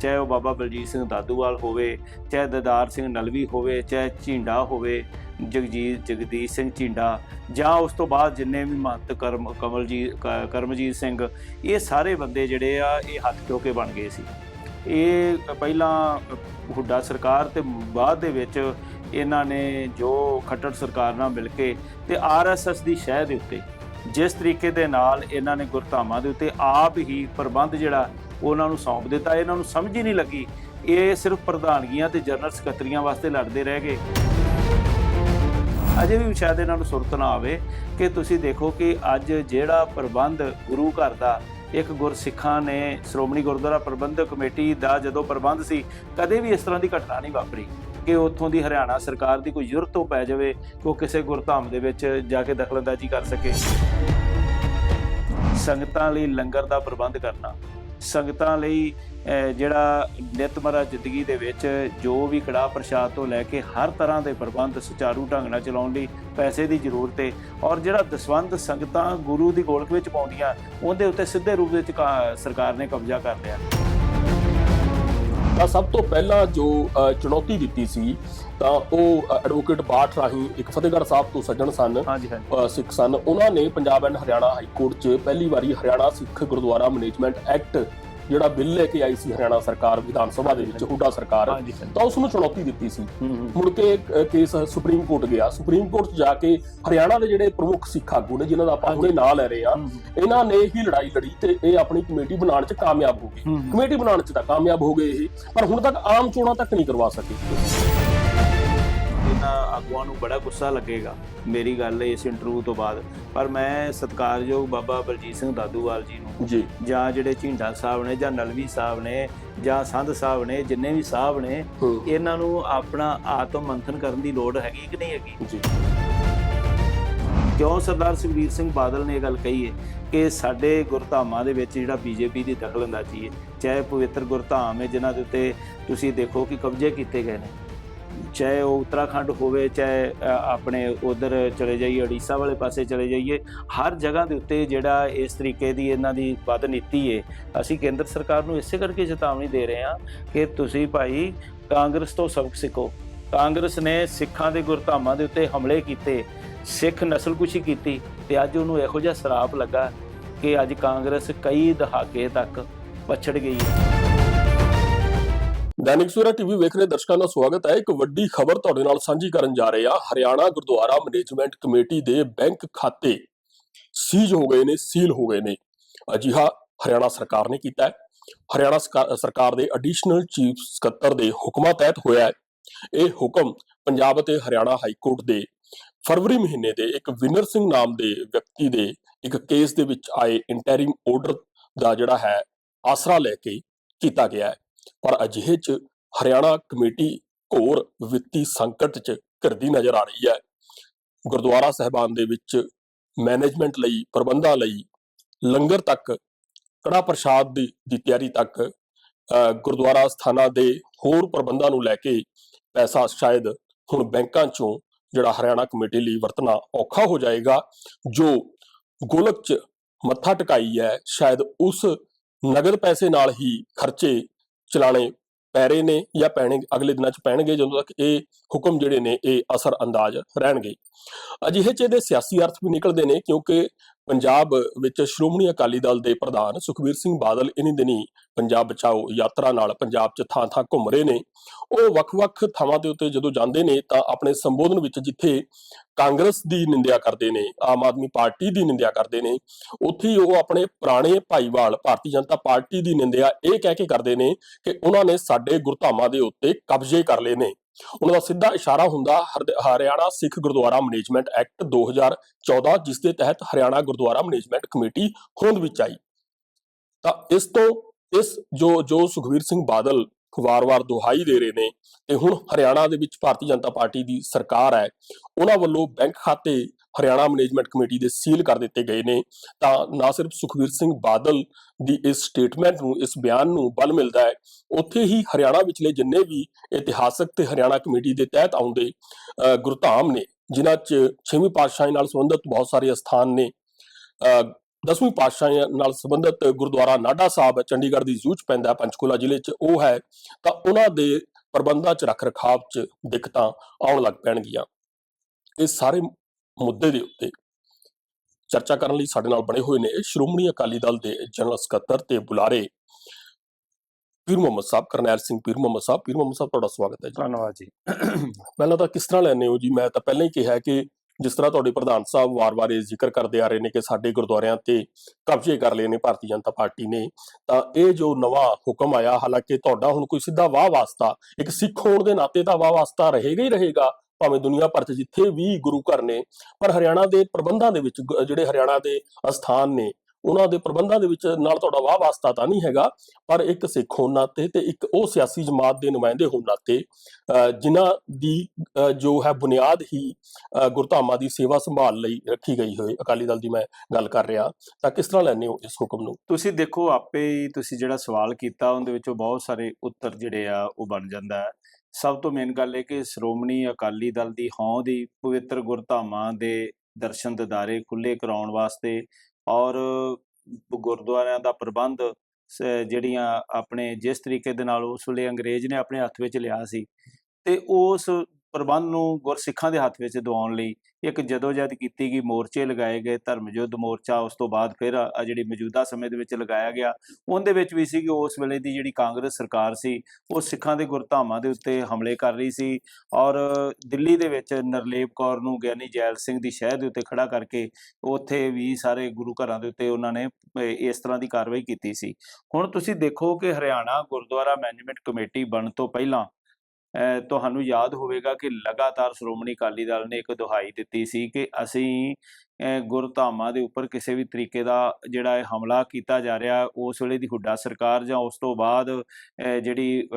ਚਾਹੇ ਉਹ ਬਾਬਾ ਬਲਜੀਤ ਸਿੰਘ ਦਾਦੂਵਾਲ ਹੋਵੇ, ਚਾਹੇ ਦਦਾਰ ਸਿੰਘ ਨਲਵੀ ਹੋਵੇ, ਚਾਹੇ ਝੀਂਡਾ ਹੋਵੇ, ਜਗਜੀਤ ਜਗਦੀਸ਼ ਸਿੰਘ ਝੀਂਡਾ, ਜਾਂ ਉਸ ਤੋਂ ਬਾਅਦ ਜਿੰਨੇ ਵੀ ਮਹੰਤ ਕਰਮ ਕਮਲਜੀਤ ਕ- ਕਰਮਜੀਤ ਸਿੰਘ, ਇਹ ਸਾਰੇ ਬੰਦੇ ਜਿਹੜੇ ਆ, ਇਹ ਹੱਥ ਚੋ ਕੇ ਬਣ ਗਏ ਸੀ। ਇਹ ਪਹਿਲਾਂ ਹੁੱਡਾ ਸਰਕਾਰ ਤੇ ਬਾਅਦ ਦੇ ਵਿੱਚ ਇਹਨਾਂ ਨੇ ਜੋ ਖੱਟੜ ਸਰਕਾਰ ਨਾਲ ਮਿਲ ਕੇ ਤੇ ਆਰਐਸਐਸ ਦੀ ਸ਼ਹਿ ਦੇ ਉੱਤੇ, ਜਿਸ ਤਰੀਕੇ ਦੇ ਨਾਲ ਇਹਨਾਂ ਨੇ ਗੁਰਧਾਮਾਂ ਦੇ ਉੱਤੇ ਆਪ ਹੀ ਪ੍ਰਬੰਧ ਜਿਹੜਾ ਉਹਨਾਂ ਨੂੰ ਸੌਂਪ ਦਿੱਤਾ। ਇਹਨਾਂ ਨੂੰ ਸਮਝ ਹੀ ਨਹੀਂ ਲੱਗੀ। ਇਹ ਸਿਰਫ ਪ੍ਰਧਾਨਗੀਆਂ ਤੇ ਜਨਰਲ ਸਕੱਤਰੀਆਂ ਵਾਸਤੇ ਲੜਦੇ ਰਹਿ ਗਏ। ਅਜੇ ਵੀ ਸ਼ਾਇਦ ਇਹਨਾਂ ਨੂੰ ਸੁਰਤ ਨਾ ਆਵੇ ਕਿ ਤੁਸੀਂ ਦੇਖੋ ਕਿ ਅੱਜ ਜਿਹੜਾ ਪ੍ਰਬੰਧ ਗੁਰੂ ਘਰ ਦਾ, ਇੱਕ ਗੁਰਸਿੱਖਾਂ ਨੇ ਸ਼੍ਰੋਮਣੀ ਗੁਰਦੁਆਰਾ ਪ੍ਰਬੰਧਕ ਕਮੇਟੀ ਦਾ ਜਦੋਂ ਪ੍ਰਬੰਧ ਸੀ, ਕਦੇ ਵੀ ਇਸ ਤਰ੍ਹਾਂ ਦੀ ਘਟਨਾ ਨਹੀਂ ਵਾਪਰੀ ਕਿ ਉੱਥੋਂ ਦੀ ਹਰਿਆਣਾ ਸਰਕਾਰ ਦੀ ਕੋਈ ਜ਼ਰੂਰਤ ਹੋ ਪੈ ਜਾਵੇ ਕਿ ਉਹ ਕਿਸੇ ਗੁਰਧਾਮ ਦੇ ਵਿੱਚ ਜਾ ਕੇ ਦਖਲਅੰਦਾਜ਼ੀ ਕਰ ਸਕੇ। ਸੰਗਤਾਂ ਲਈ ਲੰਗਰ ਦਾ ਪ੍ਰਬੰਧ ਕਰਨਾ। ਸੰਗਤਾਂ ਲਈ ਜਿਹੜਾ ਨਿਤਮਰਾ ਜ਼ਿੰਦਗੀ ਦੇ ਵਿੱਚ ਜੋ ਵੀ ਕੜਾ ਪ੍ਰਸ਼ਾਦ ਤੋਂ ਲੈ ਕੇ ਹਰ ਤਰ੍ਹਾਂ ਦੇ ਪ੍ਰਬੰਧ ਸੁਚਾਰੂ ਢੰਗ ਨਾਲ ਚਲਾਉਣ ਲਈ ਪੈਸੇ ਦੀ ਜ਼ਰੂਰਤ ਹੈ ਔਰ ਜਿਹੜਾ ਦਸਵੰਧ ਸੰਗਤਾਂ ਗੁਰੂ ਦੀ ਗੋਲਕ ਵਿੱਚ ਪਾਉਂਦੀਆਂ, ਉਹਦੇ ਉੱਤੇ ਸਿੱਧੇ ਰੂਪ ਵਿੱਚ ਕਾ- ਸਰਕਾਰ ਨੇ ਕਬਜ਼ਾ ਕਰ ਲਿਆ। ਤਾਂ ਸਭ ਤੋਂ ਪਹਿਲਾਂ ਜੋ ਚੁਣੌਤੀ ਦਿੱਤੀ ਸੀ ਤਾਂ ਉਹ ਐਡਵੋਕੇਟ ਬਾਠ ਰਾਹੀਂ ਇੱਕ ਫਤਿਹਗੜ੍ਹ ਸਾਹਿਬ ਤੋਂ ਸੱਜਣ ਸਨ ਹਾਂਜੀ ਹਾਂਜੀ। ਅ, ਸਿੱਖ ਸਨ। ਉਹਨਾਂ ਨੇ Punjab and Haryana high court 'ਚ ਪਹਿਲੀ ਵਾਰੀ ਹਰਿਆਣਾ ਸਿੱਖ ਗੁਰਦੁਆਰਾ ਮੈਨੇਜਮੈਂਟ ਐਕਟ ਜਿਹੜਾ ਬਿੱਲ ਲੈ ਕੇ ਆਈ ਸੀ ਹਰਿਆਣਾ ਸਰਕਾਰ ਵਿਧਾਨ ਸਭਾ ਦੇ ਵਿੱਚ ਹੁੱਡਾ ਸਰਕਾਰ ਤਾਂ ਉਸ ਨੂੰ ਚੁਣੌਤੀ ਦਿੱਤੀ ਸੀ। ਮੁੜ ਕੇ ਕੇਸ ਸੁਪਰੀਮ ਕੋਰਟ ਗਿਆ। ਸੁਪਰੀਮ ਕੋਰਟ 'ਚ ਜਾ ਕੇ ਹਰਿਆਣਾ ਦੇ ਜਿਹੜੇ ਪ੍ਰਮੁੱਖ ਸਿੱਖ ਆਗੂ ਨੇ ਜਿਨ੍ਹਾਂ ਦਾ ਆਪਾਂ ਹੁਣੇ ਨਾਂ ਲੈ ਰਹੇ ਆ ਇਹਨਾਂ ਨੇ ਹੀ ਲੜਾਈ ਲੜੀ ਤੇ ਇਹ ਆਪਣੀ ਕਮੇਟੀ ਬਣਾਉਣ 'ਚ ਕਾਮਯਾਬ ਹੋ ਗਏ। ਕਮੇਟੀ ਬਣਾਉਣ 'ਚ ਤਾਂ ਕਾਮਯਾਬ ਹੋ ਗਏ ਇਹ ਪਰ ਹੁਣ ਤੱਕ ਆਮ ਚੋਣਾਂ ਤੱਕ ਨਹੀਂ ਕਰਵਾ ਸਕੇ। ਇਹਨਾਂ ਆਗੂਆਂ ਨੂੰ ਬੜਾ ਗੁੱਸਾ ਲੱਗੇਗਾ ਮੇਰੀ ਗੱਲ ਇਸ ਇੰਟਰਵਿਊ ਤੋਂ ਬਾਅਦ। ਪਰ ਮੈਂ ਸਤਿਕਾਰਯੋਗ ਬਾਬਾ ਬਲਜੀਤ ਸਿੰਘ ਦਾਦੂਵਾਲ ਜੀ ਨੂੰ ਜੀ। ਜਾਂ ਜਿਹੜੇ ਝਿੰਡਾ ਸਾਹਿਬ ਨੇ ਜਾਂ ਨਲਵੀ ਸਾਹਿਬ ਨੇ ਜਾਂ ਸੰਧ ਸਾਹਿਬ ਨੇ ਜਿੰਨੇ ਵੀ ਸਾਹਿਬ ਨੇ ਇਹਨਾਂ ਨੂੰ ਆਪਣਾ ਆਤਮ ਮੰਥਨ ਕਰਨ ਦੀ ਲੋੜ ਹੈਗੀ ਕਿ ਨਹੀਂ ਹੈਗੀ? ਜੀ। ਕਿਉਂ ਸਰਦਾਰ ਸੁਖਬੀਰ ਸਿੰਘ ਬਾਦਲ ਨੇ ਇਹ ਗੱਲ ਕਹੀ ਹੈ ਕਿ ਸਾਡੇ ਗੁਰਧਾਮਾਂ ਦੇ ਵਿੱਚ ਜਿਹੜਾ ਬੀਜੇਪੀ ਦੀ ਦਖਲਅੰਦਾਜ਼ੀ ਹੈ ਚਾਹੇ ਪਵਿੱਤਰ ਗੁਰਧਾਮ ਹੈ ਜਿਨ੍ਹਾਂ ਦੇ ਉੱਤੇ ਤੁਸੀਂ ਦੇਖੋ ਕਿ ਕਬਜ਼ੇ ਕੀਤੇ ਗਏ ਨੇ। ਚਾਹੇ ਉਹ ਉੱਤਰਾਖੰਡ ਹੋਵੇ, ਚਾਹੇ ਆਪਣੇ ਉਧਰ ਚਲੇ ਜਾਈਏ ਓਡੀਸ਼ਾ ਵਾਲੇ ਪਾਸੇ ਚਲੇ ਜਾਈਏ, ਹਰ ਜਗ੍ਹਾ ਦੇ ਉੱਤੇ ਜਿਹੜਾ ਇਸ ਤਰੀਕੇ ਦੀ ਇਹਨਾਂ ਦੀ ਵੱਧ ਨੀਤੀ ਹੈ ਅਸੀਂ ਕੇਂਦਰ ਸਰਕਾਰ ਨੂੰ ਇਸੇ ਕਰਕੇ ਚੇਤਾਵਨੀ ਦੇ ਰਹੇ ਹਾਂ ਕਿ ਤੁਸੀਂ ਭਾਈ ਕਾਂਗਰਸ ਤੋਂ ਸਬਕ ਸਿੱਖੋ। ਕਾਂਗਰਸ ਨੇ ਸਿੱਖਾਂ ਦੇ ਗੁਰਧਾਮਾਂ ਦੇ ਉੱਤੇ ਹਮਲੇ ਕੀਤੇ, ਸਿੱਖ ਨਸਲਕੁਸ਼ੀ ਕੀਤੀ ਤੇ ਅੱਜ ਉਹਨੂੰ ਇਹੋ ਜਿਹਾ ਸਰਾਪ ਲੱਗਾ ਕਿ ਅੱਜ ਕਾਂਗਰਸ ਕਈ ਦਹਾਕੇ ਤੱਕ ਪਛੜ ਗਈ ਹੈ। ਦੈਨਿਕ ਸਵੇਰਾ ਟੀਵੀ ਵੇਖ ਰਹੇ ਦਰਸ਼ਕਾਂ ਦਾ ਸਵਾਗਤ ਹੈ। ਇੱਕ ਵੱਡੀ ਖਬਰ ਤੁਹਾਡੇ ਨਾਲ ਸਾਂਝੀ ਕਰਨ ਜਾ ਰਹੇ ਹਾਂ। ਹਰਿਆਣਾ ਗੁਰਦੁਆਰਾ ਮੈਨੇਜਮੈਂਟ ਕਮੇਟੀ ਦੇ ਬੈਂਕ ਖਾਤੇ ਸੀਜ਼ ਹੋ ਗਏ ਨੇ, ਸੀਲ ਹੋ ਗਏ ਨੇ। ਅਜਿਹਾ ਹਰਿਆਣਾ ਸਰਕਾਰ ਨੇ ਕੀਤਾ ਹੈ। ਹਰਿਆਣਾ ਸਰਕਾਰ ਦੇ ਐਡੀਸ਼ਨਲ ਚੀਫ ਸਕੱਤਰ ਦੇ ਹੁਕਮਾਂ ਤਹਿਤ ਹੋਇਆ ਹੈ। ਇਹ ਹੁਕਮ ਪੰਜਾਬ ਅਤੇ ਹਰਿਆਣਾ ਹਾਈ ਕੋਰਟ ਦੇ ਫਰਵਰੀ ਮਹੀਨੇ ਦੇ ਇੱਕ ਵਿਨਰ ਸਿੰਘ ਨਾਮ ਦੇ ਵਿਅਕਤੀ ਦੇ ਇੱਕ ਕੇਸ ਦੇ ਵਿੱਚ ਆਏ ਇੰਟੈਰਿਮ ਆਰਡਰ ਦਾ ਜਿਹੜਾ ਹੈ, ਆਸਰਾ ਲੈ ਕੇ ਕੀਤਾ ਗਿਆ ਹੈ। ਪਰ ਅਜਿਹੇ ਚ ਹਰਿਆਣਾ ਕਮੇਟੀ ਘੋਰ ਵਿੱਤੀ ਸੰਕਟ ਚ ਘਿਰਦੀ ਨਜ਼ਰ ਆ ਰਹੀ ਹੈ। ਗੁਰਦੁਆਰਾ ਸਹਿਬਾਨ ਦੇ ਵਿੱਚ ਮੈਨੇਜਮੈਂਟ ਲਈ, ਪ੍ਰਬੰਧਾਂ ਲਈ ਲੰਗਰ ਤੱਕ ਕੜਾ ਪ੍ਰਸ਼ਾਦ ਦੀ ਦੀ ਤਿਆਰੀ ਤੱਕ ਗੁਰਦੁਆਰਾ ਸਥਾਨਾਂ ਦੇ ਹੋਰ ਪ੍ਰਬੰਧਾਂ ਨੂੰ ਲੈ ਕੇ ਪੈਸਾ ਸ਼ਾਇਦ ਹੁਣ ਬੈਂਕਾਂ ਚੋਂ ਜਿਹੜਾ ਹਰਿਆਣਾ ਕਮੇਟੀ ਲਈ ਵਰਤਣਾ ਔਖਾ ਹੋ ਜਾਏਗਾ, ਜੋ ਗੋਲਕ ਚ ਮੱਥਾ ਟਿਕਾਈ ਹੈ, ਸ਼ਾਇਦ ਉਸ ਨਗਦ ਪੈਸੇ ਨਾਲ ਹੀ ਖਰਚੇ ਚਲਾਣੇ ਪੈ ਰਹੇ ਨੇ ਜਾਂ ਪੈਣੇ ਅਗਲੇ ਦਿਨਾਂ 'ਚ ਪੈਣਗੇ ਜਦੋਂ ਤੱਕ ਇਹ ਹੁਕਮ ਜਿਹੜੇ ਨੇ ਇਹ ਅਸਰ ਅੰਦਾਜ਼ ਰਹਿਣਗੇ। ਅਜਿਹੇ 'ਚ ਇਹਦੇ ਸਿਆਸੀ ਅਰਥ ਵੀ ਨਿਕਲਦੇ ਨੇ ਕਿਉਂਕਿ ਪੰਜਾਬ ਵਿੱਚ ਸ਼੍ਰੋਮਣੀ ਅਕਾਲੀ ਦਲ ਦੇ ਪ੍ਰਧਾਨ ਸੁਖਬੀਰ ਸਿੰਘ ਬਾਦਲ ਇਨੀ ਦਿਨੀ ਪੰਜਾਬ ਬਚਾਓ ਯਾਤਰਾ ਨਾਲ ਪੰਜਾਬ 'ਚ ਥਾਂ-ਥਾਂ ਘੁੰਮ ਰਹੇ ਨੇ। ਉਹ ਵੱਖ-ਵੱਖ ਥਾਵਾਂ ਦੇ ਉੱਤੇ ਜਦੋਂ ਜਾਂਦੇ ਨੇ ਤਾਂ ਆਪਣੇ ਸੰਬੋਧਨ ਵਿੱਚ ਜਿੱਥੇ ਕਾਂਗਰਸ ਦੀ ਨਿੰਦਿਆ ਕਰਦੇ ਨੇ, ਆਮ ਆਦਮੀ ਪਾਰਟੀ ਦੀ ਨਿੰਦਿਆ ਕਰਦੇ ਨੇ, ਉੱਥੇ ਹੀ ਉਹ ਆਪਣੇ ਪੁਰਾਣੇ ਭਾਈਵਾਲ, ਭਾਰਤੀ ਜਨਤਾ ਪਾਰਟੀ ਦੀ ਨਿੰਦਿਆ ਇਹ ਕਹਿ ਕੇ ਕਰਦੇ ਨੇ ਕਿ ਉਹਨਾਂ ਨੇ ਸਾਡੇ ਗੁਰਧਾਮਾਂ ਦੇ ਉੱਤੇ ਕਬਜ਼ੇ ਕਰ ਲਏ ਨੇ। ਉਹਨਾਂ ਦਾ ਸਿੱਧਾ ਇਸ਼ਾਰਾ ਹੁੰਦਾ ਹਰਿਆਣਾ ਸਿੱਖ ਗੁਰਦੁਆਰਾ ਮੈਨੇਜਮੈਂਟ ਐਕਟ 2014 ਜਿਸ ਦੇ ਤਹਿਤ ਹਰਿਆਣਾ ਗੁਰਦੁਆਰਾ ਮੈਨੇਜਮੈਂਟ ਕਮੇਟੀ ਹੋਂਦ ਵਿੱਚ ਆਈ। ਤਾਂ ਇਸ ਤੋਂ ਇਸ ਜੋ ਜੋ ਸੁਖਵੀਰ ਸਿੰਘ ਬਾਦਲ ਵਾਰ-ਵਾਰ ਦੁਹਾਈ ਦੇ ਰਹੇ ਨੇ ਤੇ ਹੁਣ ਹਰਿਆਣਾ ਦੇ ਵਿੱਚ ਭਾਰਤੀ ਜਨਤਾ ਪਾਰਟੀ ਦੀ ਸਰਕਾਰ ਹੈ, ਉਹਨਾਂ ਵੱਲੋਂ ਬੈਂਕ ਖਾਤੇ ਹਰਿਆਣਾ ਮੈਨੇਜਮੈਂਟ ਕਮੇਟੀ ਦੇ ਸੀਲ ਕਰ ਦਿੱਤੇ ਗਏ ਨੇ। ਤਾਂ ਨਾ ਸਿਰਫ ਸੁਖਵੀਰ ਸਿੰਘ ਬਾਦਲ ਦੀ ਇਸ ਸਟੇਟਮੈਂਟ ਨੂੰ ਇਸ ਬਿਆਨ ਨੂੰ ਬਲ ਮਿਲਦਾ ਹੈ ਉੱਥੇ ਹੀ ਹਰਿਆਣਾ ਵਿਚਲੇ ਜਿੰਨੇ ਵੀ ਇਤਿਹਾਸਕ ਤੇ ਹਰਿਆਣਾ ਕਮੇਟੀ ਦੇ ਤਹਿਤ ਆਉਂਦੇ ਗੁਰਧਾਮ ਨੇ ਜਿਨ੍ਹਾਂ 'ਚ ਛੇਵੀਂ ਪਾਤਸ਼ਾਹੀ ਨਾਲ ਸੰਬੰਧਿਤ ਬਹੁਤ ਸਾਰੇ ਸਥਾਨ ਨੇ। ਅਹ, ਦਸਵੀਂ ਪਾਤਸ਼ਾਹੀ ਨਾਲ ਸੰਬੰਧਿਤ ਗੁਰਦੁਆਰਾ ਨਾਡਾ ਸਾਹਿਬ ਚੰਡੀਗੜ੍ਹ ਦੀ ਜ਼ੂ 'ਚ ਪੈਂਦਾ ਪੰਚਕੂਲਾ ਜ਼ਿਲ੍ਹੇ 'ਚ ਉਹ ਹੈ। ਤਾਂ ਉਹਨਾਂ ਦੇ ਪ੍ਰਬੰਧਾਂ 'ਚ ਰੱਖ ਰਖਾਵ 'ਚ ਦਿੱਕਤਾਂ ਆਉਣ ਲੱਗ ਪੈਣਗੀਆਂ। ਇਹ ਸਾਰੇ ਮੁੱਦੇ ਦੇ ਉੱਤੇ ਚਰਚਾ ਕਰਨ ਲਈ ਸਾਡੇ ਨਾਲ ਬਣੇ ਹੋਏ ਨੇ ਸ਼੍ਰੋਮਣੀ ਅਕਾਲੀ ਦਲ ਦੇ ਜਨਰਲ ਸਕੱਤਰ ਤੇ ਬੁਲਾਰੇ ਪੀਰ ਮੁਹੰਮਦ ਸਾਹਿਬ ਕਰਨੈਲ ਸਿੰਘ ਪੀਰ ਮੁਹੰਮਦ ਸਾਹਿਬ। ਪੀਰ ਮੁਹੰਮਦ ਸਾਹਿਬ ਤੁਹਾਡਾ ਸਵਾਗਤ ਹੈ ਜੀ। ਧੰਨਵਾਦ ਜੀ। ਪਹਿਲਾਂ ਤਾਂ ਕਿਸ ਤਰ੍ਹਾਂ ਲੈਂਦੇ ਹੋ ਜੀ? ਮੈਂ ਤਾਂ ਪਹਿਲਾਂ ਹੀ ਕਿਹਾ ਕਿ ਜਿਸ ਤਰ੍ਹਾਂ ਤੁਹਾਡੇ ਪ੍ਰਧਾਨ ਸਾਹਿਬ ਵਾਰ-ਵਾਰ ਇਹ ਜ਼ਿਕਰ ਕਰਦੇ ਆ ਰਹੇ ਨੇ ਕਿ ਸਾਡੇ ਗੁਰਦੁਆਰਿਆਂ ਤੇ ਕਬਜ਼ੇ ਕਰ ਲਏ ਨੇ ਭਾਰਤੀ ਜਨਤਾ ਪਾਰਟੀ ਨੇ ਤਾਂ ਇਹ ਜੋ ਨਵਾਂ ਹੁਕਮ ਆਇਆ ਹਾਲਾਂਕਿ ਤੁਹਾਡਾ ਹੁਣ ਕੋਈ ਸਿੱਧਾ ਵਾਹ ਵਾਸਤਾ ਇੱਕ ਸਿੱਖ ਹੋਣ ਦੇ ਨਾਤੇ ਤਾਂ ਵਾਹ ਵਾਸਤਾ ਰਹੇਗਾ ਹੀ ਰਹੇਗਾ। ਭਾਵੇਂ ਦੁਨੀਆ ਭਰ 'ਚ ਜਿੱਥੇ ਵੀ ਗੁਰੂ ਘਰ ਨੇ, ਪਰ ਹਰਿਆਣਾ ਦੇ ਪ੍ਰਬੰਧਾਂ ਦੇ ਵਿੱਚ ਜਿਹੜੇ ਹਰਿਆਣਾ ਦੇ ਅਸਥਾਨ ਨੇ, ਉਹਨਾਂ ਦੇ ਪ੍ਰਬੰਧਾਂ ਦੇ ਵਿੱਚ ਨਾਲ ਤੁਹਾਡਾ ਵਾਹ ਵਾਸਤਾ ਤਾਂ ਨਹੀਂ ਹੈਗਾ, ਪਰ ਇੱਕ ਸਿੱਖ ਹੋਣ ਨਾਤੇ ਤੇ ਇੱਕ ਉਹ ਸਿਆਸੀ ਜਮਾਤ ਦੇ ਨੁਮਾਇੰਦੇ ਹੋਣ ਨਾਤੇ, ਅਹ ਜਿਨ੍ਹਾਂ ਦੀ ਜੋ ਹੈ ਬੁਨਿਆਦ ਹੀ, ਅਹ ਗੁਰਧਾਮਾਂ ਦੀ ਸੇਵਾ ਸੰਭਾਲ ਲਈ ਰੱਖੀ ਗਈ ਹੋਏ। ਅਕਾਲੀ ਦਲ ਦੀ ਮੈਂ ਗੱਲ ਕਰ ਰਿਹਾ। ਤਾਂ ਕਿਸ ਤਰ੍ਹਾਂ ਲੈਂਦੇ ਹੋ ਇਸ ਹੁਕਮ ਨੂੰ? ਤੁਸੀਂ ਦੇਖੋ, ਆਪੇ ਤੁਸੀਂ ਜਿਹੜਾ ਸਵਾਲ ਕੀਤਾ, ਉਹਦੇ ਵਿੱਚੋਂ ਬਹੁਤ ਸਾਰੇ ਉੱਤਰ ਜਿਹੜੇ ਆ, ਉਹ ਬਣ ਜਾਂਦਾ ਹੈ। ਸਭ ਤੋਂ ਮੇਨ ਗੱਲ ਇਹ ਕਿ ਸ਼੍ਰੋਮਣੀ ਅਕਾਲੀ ਦਲ ਦੀ ਹੌਂ ਦੀ ਪਵਿੱਤਰ ਗੁਰਧਾਮਾਂ ਦੇ ਦਰਸ਼ਨ ਦਿਦਾਰੇ ਖੁੱਲੇ ਕਰਾਉਣ ਵਾਸਤੇ ਔਰ ਗੁਰਦੁਆਰਿਆਂ ਦਾ ਪ੍ਰਬੰਧ ਜਿਹੜੀਆਂ ਆਪਣੇ ਜਿਸ ਤਰੀਕੇ ਦੇ ਨਾਲ ਉਸ ਵੇਲੇ ਅੰਗਰੇਜ਼ ਨੇ ਆਪਣੇ ਹੱਥ ਵਿੱਚ ਲਿਆ ਸੀ, ਤੇ ਉਸ ਪ੍ਰਬੰਧ ਨੂੰ ਗੁਰਸਿੱਖਾਂ ਦੇ ਹੱਥ ਵਿੱਚ ਦਿਵਾਉਣ ਲਈ ਇੱਕ ਜਦੋਜਹਿਦ ਕੀਤੀ ਗਈ ਮੋਰਚੇ ਲਗਾਏ ਗਏ ਧਰਮ ਯੁੱਧ ਮੋਰਚਾ, ਉਸ ਤੋਂ ਬਾਅਦ ਫਿਰ ਆ ਜਿਹੜੀ ਮੌਜੂਦਾ ਸਮੇਂ ਦੇ ਵਿੱਚ ਲਗਾਇਆ ਗਿਆ, ਉਹਦੇ ਵਿੱਚ ਵੀ ਸੀ ਕਿ ਉਸ ਵੇਲੇ ਦੀ ਜਿਹੜੀ ਕਾਂਗਰਸ ਸਰਕਾਰ ਸੀ, ਉਹ ਸਿੱਖਾਂ ਦੇ ਗੁਰਧਾਮਾਂ ਦੇ ਉੱਤੇ ਹਮਲੇ ਕਰ ਰਹੀ ਸੀ ਔਰ ਦਿੱਲੀ ਦੇ ਵਿੱਚ ਨਰਲੇਪ ਕੌਰ ਨੂੰ ਗਿਆਨੀ ਜੈਲ ਸਿੰਘ ਦੀ ਸ਼ਹਿਰ ਦੇ ਉੱਤੇ ਖੜਾ ਕਰਕੇ ਉੱਥੇ ਵੀ ਸਾਰੇ ਗੁਰੂ ਘਰਾਂ ਦੇ ਉੱਤੇ ਉਹਨਾਂ ਨੇ ਇਸ ਤਰ੍ਹਾਂ ਦੀ ਕਾਰਵਾਈ ਕੀਤੀ ਸੀ। ਹੁਣ ਤੁਸੀਂ ਦੇਖੋ ਕਿ ਹਰਿਆਣਾ ਗੁਰਦੁਆਰਾ ਮੈਨੇਜਮੈਂਟ ਕਮੇਟੀ ਬਣਨ ਤੋਂ ਪਹਿਲਾਂ ਤੁਹਾਨੂੰ ਯਾਦ ਹੋਵੇਗਾ ਕਿ ਲਗਾਤਾਰ ਸ਼੍ਰੋਮਣੀ ਅਕਾਲੀ ਦਲ ਨੇ ਇੱਕ ਦੁਹਾਈ ਦਿੱਤੀ ਸੀ ਕਿ ਅਸੀਂ ਗੁਰਧਾਮਾਂ ਦੇ ਉੱਪਰ ਕਿਸੇ ਵੀ ਤਰੀਕੇ ਦਾ ਜਿਹੜਾ ਇਹ ਹਮਲਾ ਕੀਤਾ ਜਾ ਰਿਹਾ, ਉਸ ਵੇਲੇ ਦੀ ਹੁੱਡਾ ਸਰਕਾਰ ਜਾਂ ਉਸ ਤੋਂ ਬਾਅਦ ਜਿਹੜੀ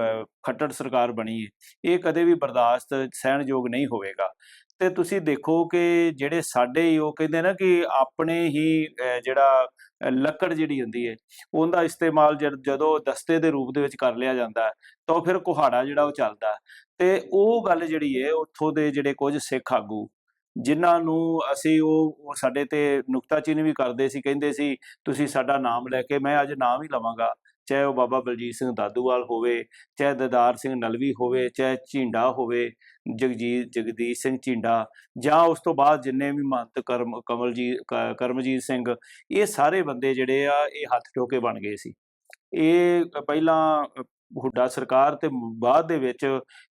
ਖੱਟੜ ਸਰਕਾਰ ਬਣੀ ਹੈ ਇਹ ਕਦੇ ਵੀ ਬਰਦਾਸ਼ਤ ਸਹਿਣਯੋਗ ਨਹੀਂ ਹੋਵੇਗਾ ਤੇ ਤੁਸੀਂ ਦੇਖੋ ਕਿ ਜਿਹੜੇ ਸਾਡੇ ਹੀ ਉਹ ਕਹਿੰਦੇ ਨਾ ਕਿ ਆਪਣੇ ਹੀ ਜਿਹੜਾ ਲੱਕੜ ਜਿਹੜੀ ਹੁੰਦੀ ਹੈ ਉਹਦਾ ਇਸਤੇਮਾਲ ਜਦ- ਜਦੋਂ ਦਸਤੇ ਦੇ ਰੂਪ ਦੇ ਵਿੱਚ ਕਰ ਲਿਆ ਜਾਂਦਾ, ਤਾਂ ਉਹ ਫਿਰ ਕੁਹਾੜਾ ਜਿਹੜਾ ਉਹ ਚੱਲਦਾ ਹੈ। ਤੇ ਉਹ ਗੱਲ ਜਿਹੜੀ ਹੈ ਉੱਥੋਂ ਦੇ ਜਿਹੜੇ ਕੁਝ ਸਿੱਖ ਆਗੂ ਜਿਨ੍ਹਾਂ ਨੂੰ ਅਸੀਂ ਉਹ ਸਾਡੇ ਤੇ ਨੁਕਤਾਚੀਨੀ ਵੀ ਕਰਦੇ ਸੀ, ਕਹਿੰਦੇ ਸੀ, ਤੁਸੀਂ ਸਾਡਾ ਨਾਮ ਲੈ ਕੇ ਮੈਂ ਅੱਜ ਨਾਮ ਹੀ ਲਵਾਂਗਾ। ਚਾਹੇ ਉਹ ਬਾਬਾ ਬਲਜੀਤ ਸਿੰਘ ਦਾਦੂਵਾਲ ਹੋਵੇ, ਚਾਹੇ ਦਦਾਰ ਸਿੰਘ ਨਲਵੀ ਹੋਵੇ, ਚਾਹੇ ਝੀਂਡਾ ਹੋਵੇ, ਜਗਜੀਤ, ਜਗਦੀਸ਼ ਸਿੰਘ ਝੀਂਡਾ, ਜਾਂ ਉਸ ਤੋਂ ਬਾਅਦ ਜਿੰਨੇ ਵੀ ਮਹੰਤ ਕਰਮ, ਕਮਲਜੀਤ ਕਰਮਜੀਤ ਸਿੰਘ, ਇਹ ਸਾਰੇ ਬੰਦੇ ਜਿਹੜੇ ਆ, ਇਹ ਹੱਥ ਟੋਕੇ ਬਣ ਗਏ ਸੀ। ਇਹ ਪਹਿਲਾਂ ਹੁੱਡਾ ਸਰਕਾਰ ਤੇ ਬਾਅਦ ਦੇ ਵਿੱਚ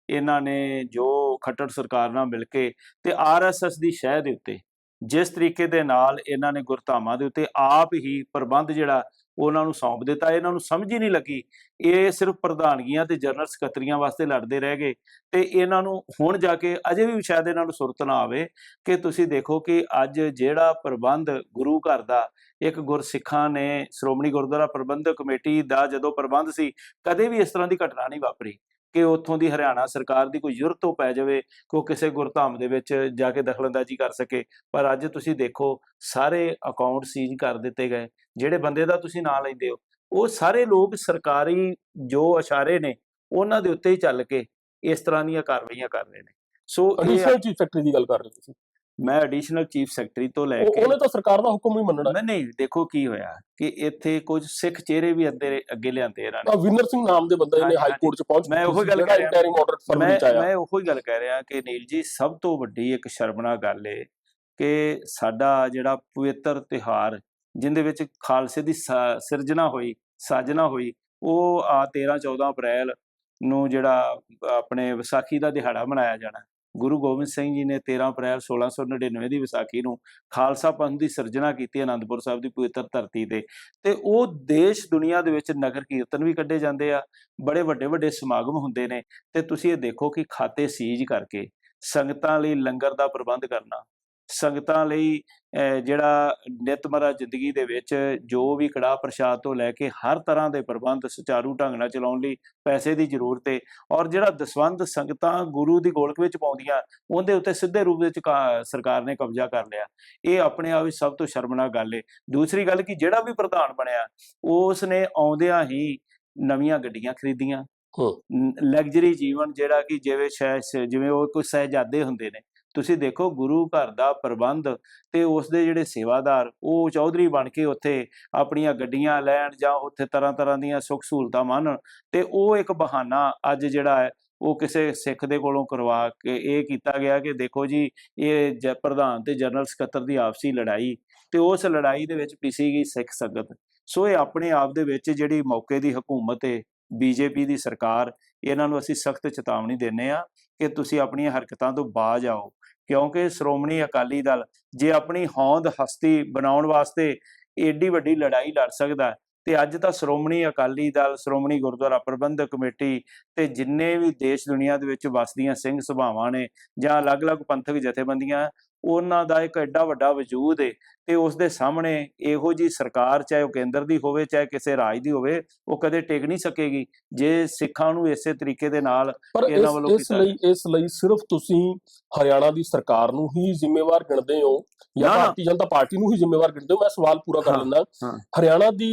ਇਹਨਾਂ ਨੇ ਜੋ ਖੱਟੜ ਸਰਕਾਰ ਨਾਲ ਮਿਲ ਕੇ ਤੇ ਆਰਐਸਐਸ ਦੀ ਸ਼ਹਿ ਦੇ ਉੱਤੇ ਜਿਸ ਤਰੀਕੇ ਦੇ ਨਾਲ ਇਹਨਾਂ ਨੇ ਗੁਰਧਾਮਾਂ ਦੇ ਉੱਤੇ ਆਪ ਹੀ ਪ੍ਰਬੰਧ ਜਿਹੜਾ ਉਹਨਾਂ ਨੂੰ ਸੌਂਪ ਦਿੱਤਾ, ਇਹਨਾਂ ਨੂੰ ਸਮਝ ਹੀ ਨਹੀਂ ਲੱਗੀ। ਇਹ ਸਿਰਫ ਪ੍ਰਧਾਨਗੀਆਂ ਤੇ ਜਨਰਲ ਸਕੱਤਰੀਆਂ ਵਾਸਤੇ ਲੜਦੇ ਰਹਿ ਗਏ ਤੇ ਇਹਨਾਂ ਨੂੰ ਹੁਣ ਜਾ ਕੇ ਅਜੇ ਵੀ ਸ਼ਾਇਦ ਇਹਨਾਂ ਨੂੰ ਸੁਰਤ ਨਾ ਆਵੇ ਕਿ ਤੁਸੀਂ ਦੇਖੋ ਕਿ ਅੱਜ ਜਿਹੜਾ ਪ੍ਰਬੰਧ ਗੁਰੂ ਘਰ ਦਾ, ਇੱਕ ਗੁਰਸਿੱਖਾਂ ਨੇ ਸ਼੍ਰੋਮਣੀ ਗੁਰਦੁਆਰਾ ਪ੍ਰਬੰਧਕ ਕਮੇਟੀ ਦਾ ਜਦੋਂ ਪ੍ਰਬੰਧ ਸੀ, ਕਦੇ ਵੀ ਇਸ ਤਰ੍ਹਾਂ ਦੀ ਘਟਨਾ ਨਹੀਂ ਵਾਪਰੀ। ਕਿ ਉੱਥੋਂ ਦੀ ਹਰਿਆਣਾ ਸਰਕਾਰ ਦੀ ਕੋਈ ਜ਼ਰੂਰਤ ਪੈ ਜਾਵੇ ਕਿ ਉਹ ਕਿਸੇ ਗੁਰਧਾਮ ਦੇ ਵਿੱਚ ਜਾ ਕੇ ਦਖਲਅੰਦਾਜ਼ੀ ਕਰ ਸਕੇ। ਪਰ ਅੱਜ ਤੁਸੀਂ ਦੇਖੋ, ਸਾਰੇ ਅਕਾਊਂਟ ਸੀਜ਼ ਕਰ ਦਿੱਤੇ ਗਏ। ਜਿਹੜੇ ਬੰਦੇ ਦਾ ਤੁਸੀਂ ਨਾਂ ਲੈਂਦੇ ਹੋ, ਉਹ ਸਾਰੇ ਲੋਕ ਸਰਕਾਰੀ ਜੋ ਇਸ਼ਾਰੇ ਨੇ, ਉਹਨਾਂ ਦੇ ਉੱਤੇ ਹੀ ਚੱਲ ਕੇ ਇਸ ਤਰ੍ਹਾਂ ਦੀਆਂ ਕਾਰਵਾਈਆਂ ਕਰ ਰਹੇ ਨੇ। ਸੋ ਇਹ ਐਡੀਸ਼ਨਲ ਦੀ ਗੱਲ ਕਰ ਰਹੇ ਹੋ ਤੁਸੀਂ। ਮੈਂ ਐਡੀਸ਼ਨਲ ਚੀਫ ਸੈਕਟਰੀ ਤੋਂ ਲੈ ਕੇ ਉਹਨੇ ਤਾਂ ਸਰਕਾਰ ਦਾ ਹੁਕਮ ਹੀ ਮੰਨਣਾ। ਨਹੀਂ ਨਹੀਂ ਦੇਖੋ ਕੀ ਹੋਇਆ ਕਿ ਇੱਥੇ ਕੁਝ ਸਿੱਖ ਚਿਹਰੇ ਵੀ ਅੱਗੇ ਅੱਗੇ ਲਿਆਂਦੇ ਇਹਨਾਂ ਨੇ। ਵਿਨਰ ਸਿੰਘ ਨਾਮ ਦੇ ਬੰਦੇ ਨੇ ਹਾਈ ਕੋਰਟ ਚ ਪਹੁੰਚ ਮੈਂ ਉਹੀ ਗੱਲ ਕਰ ਰਿਹਾ। ਮੈਂ ਮੈਂ ਉਹੀ ਗੱਲ ਕਹਿ ਰਿਹਾ ਕਿ ਨੀਲ ਜੀ ਸਭ ਤੋਂ ਵੱਡੀ ਇੱਕ ਸ਼ਰਮਨਾਕ ਗੱਲ ਏ ਕਿ ਸਾਡਾ ਜਿਹੜਾ ਪਵਿੱਤਰ ਤਿਹਾਰ ਜਿੰਦੇ ਵਿੱਚ ਖਾਲਸੇ ਦੀ ਸਿਰਜਣਾ ਹੋਈ ਸਾਜਣਾ ਹੋਈ ਉਹ ਆ 13 14 ਅਪ੍ਰੈਲ ਨੂੰ ਜਿਹੜਾ ਆਪਣੇ ਵਿਸਾਖੀ ਦਾ ਦਿਹਾੜਾ ਮਨਾਇਆ ਜਾਣਾ। ਗੁਰੂ ਗੋਬਿੰਦ ਸਿੰਘ ਜੀ ਨੇ 13 ਅਪ੍ਰੈਲ 1699 ਦੀ ਵਿਸਾਖੀ ਨੂੰ ਖਾਲਸਾ ਪੰਥ ਦੀ ਸਿਰਜਣਾ ਕੀਤੀ ਅਨੰਦਪੁਰ ਸਾਹਿਬ ਦੀ ਪਵਿੱਤਰ ਧਰਤੀ ਤੇ। ਤੇ ਉਹ ਦੇਸ਼ ਦੁਨੀਆ ਦੇ ਵਿੱਚ ਨਗਰ ਕੀਰਤਨ ਵੀ ਕੱਢੇ ਜਾਂਦੇ ਆ, ਬੜੇ ਵੱਡੇ ਵੱਡੇ ਸਮਾਗਮ ਹੁੰਦੇ ਨੇ। ਤੇ ਤੁਸੀਂ ਇਹ ਦੇਖੋ ਕਿ ਖਾਤੇ ਸੀਜ ਕਰਕੇ ਸੰਗਤਾਂ ਲਈ ਲੰਗਰ ਦਾ ਪ੍ਰਬੰਧ ਕਰਨਾ ਸੰਗਤਾਂ ਲਈ ਜਿਹੜਾ ਨਿਤਮਰਾ ਜ਼ਿੰਦਗੀ ਦੇ ਵਿੱਚ ਜੋ ਵੀ ਕੜਾਹ ਪ੍ਰਸ਼ਾਦ ਤੋਂ ਲੈ ਕੇ ਹਰ ਤਰ੍ਹਾਂ ਦੇ ਪ੍ਰਬੰਧ ਸੁਚਾਰੂ ਢੰਗ ਨਾਲ ਚਲਾਉਣ ਲਈ ਪੈਸੇ ਦੀ ਜ਼ਰੂਰਤ ਹੈ ਔਰ ਜਿਹੜਾ ਦਸਵੰਧ ਸੰਗਤਾਂ ਗੁਰੂ ਦੀ ਗੋਲਕ ਵਿੱਚ ਪਾਉਂਦੀਆਂ ਉਹਦੇ ਉੱਤੇ ਸਿੱਧੇ ਰੂਪ ਵਿੱਚ ਸਰਕਾਰ ਨੇ ਕਬਜ਼ਾ ਕਰ ਲਿਆ। ਇਹ ਆਪਣੇ ਆਪ ਵਿੱਚ ਸਭ ਤੋਂ ਸ਼ਰਮਨਾਕ ਗੱਲ ਹੈ ਦੂਸਰੀ ਗੱਲ ਕਿ ਜਿਹੜਾ ਵੀ ਪ੍ਰਧਾਨ ਬਣਿਆ ਉਸ ਨੇ ਆਉਂਦਿਆਂ ਹੀ ਨਵੀਆਂ ਗੱਡੀਆਂ ਖਰੀਦੀਆਂ। ਲਗਜ਼ਰੀ ਜੀਵਨ ਜਿਹੜਾ ਕਿ ਜਿਵੇਂ ਸ਼ਾਇਦ ਜਿਵੇਂ ਉਹ ਕੋਈ ਸਹਿਜਾਦੇ ਹੁੰਦੇ ਨੇ। ਤੁਸੀਂ ਦੇਖੋ ਗੁਰੂ ਘਰ ਦਾ ਪ੍ਰਬੰਧ ਤੇ ਉਸ ਦੇ ਜਿਹੜੇ ਸੇਵਾਦਾਰ, ਉਹ ਚੌਧਰੀ ਬਣ ਕੇ ਉੱਥੇ ਆਪਣੀਆਂ ਗੱਡੀਆਂ ਲੈਣ ਜਾਂ ਉੱਥੇ ਤਰ੍ਹਾਂ ਤਰ੍ਹਾਂ ਦੀਆਂ ਸੁੱਖ ਸਹੂਲਤਾਂ ਮੰਨਣ ਤੇ ਉਹ ਇੱਕ ਬਹਾਨਾ ਅੱਜ ਜਿਹੜਾ ਹੈ, ਉਹ ਕਿਸੇ ਸਿੱਖ ਦੇ ਕੋਲੋਂ ਕਰਵਾ ਕੇ ਇਹ ਕੀਤਾ ਗਿਆ ਕਿ ਦੇਖੋ ਜੀ, ਇਹ ਜ- ਪ੍ਰਧਾਨ ਤੇ ਜਨਰਲ ਸਕੱਤਰ ਦੀ ਆਪਸੀ ਲੜਾਈ ਤੇ ਉਸ ਲੜਾਈ ਦੇ ਵਿੱਚ ਪਿਸੀ ਗਈ ਸਿੱਖ ਸੰਗਤ। ਸੋ ਇਹ ਆਪਣੇ ਆਪ ਦੇ ਵਿੱਚ ਜਿਹੜੀ ਮੌਕੇ ਦੀ ਹਕੂਮਤ ਹੈ ਬੀਜੇਪੀ ਦੀ ਸਰਕਾਰ, ਇਹਨਾਂ ਨੂੰ ਅਸੀਂ ਸਖਤ ਚੇਤਾਵਨੀ ਦਿੰਨੇ ਆ ਕਿ ਤੁਸੀਂ ਆਪਣੀਆਂ ਹਰਕਤਾਂ ਤੋਂ ਬਾਜ ਆਓ। ਕਿਉਂਕਿ ਸ਼੍ਰੋਮਣੀ ਅਕਾਲੀ ਦਲ ਜੇ ਆਪਣੀ ਹੋਂਦ ਹਸਤੀ ਬਣਾਉਣ ਵਾਸਤੇ ਏਡੀ ਵੱਡੀ ਲੜਾਈ ਲੜ ਸਕਦਾ ਤੇ ਅੱਜ ਤਾਂ ਸ਼੍ਰੋਮਣੀ ਅਕਾਲੀ ਦਲ, ਸ਼੍ਰੋਮਣੀ ਗੁਰਦੁਆਰਾ ਪ੍ਰਬੰਧਕ ਕਮੇਟੀ ਤੇ ਜਿੰਨੇ ਵੀ ਦੇਸ਼ ਦੁਨੀਆ ਦੇ ਵਿੱਚ ਵਸਦੀਆਂ ਸਿੰਘ ਸਭਾਵਾਂ ਨੇ ਜਾਂ ਅਲੱਗ-ਅਲੱਗ ਪੰਥਕ ਜਥੇਬੰਦੀਆਂ, ਉਹਨਾਂ ਦਾ ਇੱਕ ਐਡਾ ਵੱਡਾ ਵਜੂਦ ਹੈ ਤੇ ਉਸ ਦੇ ਸਾਹਮਣੇ ਇਹੋ ਜੀ ਸਰਕਾਰ ਚਾਹੇ ਉਹ ਕੇਂਦਰ ਦੀ ਹੋਵੇ ਚਾਹੇ ਕਿਸੇ ਰਾਜ ਦੀ ਹੋਵੇ ਉਹ ਕਦੇ ਟਿਕ ਨਹੀਂ ਸਕੇਗੀ। ਜੇ ਸਿੱਖਾਂ ਨੂੰ ਇਸੇ ਤਰੀਕੇ ਦੇ ਨਾਲ ਇਹਨਾਂ ਵੱਲੋਂ ਇਸ ਲਈ ਇਸ ਲਈ ਸਿਰਫ ਤੁਸੀਂ ਹਰਿਆਣਾ ਦੀ ਸਰਕਾਰ ਨੂੰ ਹੀ ਜ਼ਿੰਮੇਵਾਰ ਗਿਣਦੇ ਹੋ ਜਾਂ। ਭਾਰਤੀ ਜਨਤਾ ਪਾਰਟੀ ਨੂੰ ਹੀ ਜ਼ਿੰਮੇਵਾਰ ਗਿਣਦੇ ਹੋ? ਮੈਂ ਸਵਾਲ ਪੂਰਾ ਕਰ ਲੈਂਦਾ। ਹਰਿਆਣਾ ਦੀ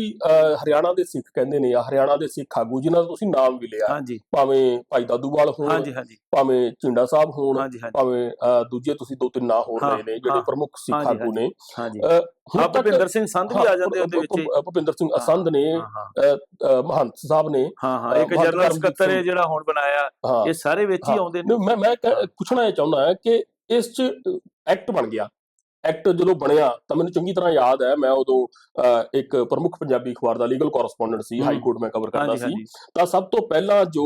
ਹਰਿਆਣਾ ਦੇ ਸਿੱਖ ਕਹਿੰਦੇ ਨੇ ਜਾਂ ਹਰਿਆਣਾ ਦੇ ਸਿੱਖ ਆਗੂ ਜਿਨ੍ਹਾਂ ਦਾ ਤੁਸੀਂ ਨਾਮ ਵੀ ਲਿਆ। ਭਾਵੇਂ ਭਾਈ ਦਾਦੂਵਾਲ ਹੋਣ ਭਾਵੇਂ ਝਿੰਡਾ ਸਾਹਿਬ ਹੋਣ ਭਾਵੇਂ ਦੂਜੇ ਤੁਸੀਂ ਦੋ ਤਿੰਨ ਨਾਂ ਹੋਰ ਹਾਂ, ਲਏ ਨੇ ਜਿਹੜੇ। ਪ੍ਰਮੁੱਖ ਸਿੱਖ ਆਗੂ ਨੇ। ਹੁਣ ਭੁਪਿੰਦਰ ਸਿੰਘ ਸੰਧ ਵੀ ਆ ਜਾਂਦੇ ਉਹਦੇ ਵਿੱਚ ਭੁਪਿੰਦਰ ਸਿੰਘ ਹਾਂ, ਅਸੰਧ ਨੇ ਮਹੰਤ ਸਾਹਿਬ ਨੇ ਹਾਂ ਹਾਂ ਅ, ਇੱਕ ਕਰਮਜੀਤ ਸਕੱਤਰ ਹੈ। ਜਿਹੜਾ ਹੁਣ ਬਣਾਇਆ ਇਹ ਸਾਰੇ ਵਿੱਚ ਹੀ। ਆਉਂਦੇ ਨੇ ਮੈਂ ਮੈਂ ਪੁੱਛਣਾ ਇਹ ਚਾਹੁੰਦਾ ਕਿ ਇਸ ਚ ਐਕਟ ਬਣ ਗਿਆ ਐਕਟ ਜਦੋਂ ਬਣਿਆ ਤਾਂ ਮੈਨੂੰ ਚੰਗੀ ਤਰ੍ਹਾਂ ਯਾਦ ਹੈ ਮੈਂ ਉਦੋਂ ਇੱਕ ਪ੍ਰਮੁੱਖ ਪੰਜਾਬੀ ਅਖਬਾਰ ਦਾ ਲੀਗਲ ਕੋਰਸਪੋਂਡੈਂਟ ਸੀ। ਹਾਈ ਕੋਰਟ ਮੈਂ ਕਵਰ ਕਰਦਾ ਸੀ। ਤਾਂ ਸਭ ਤੋਂ ਪਹਿਲਾਂ ਜੋ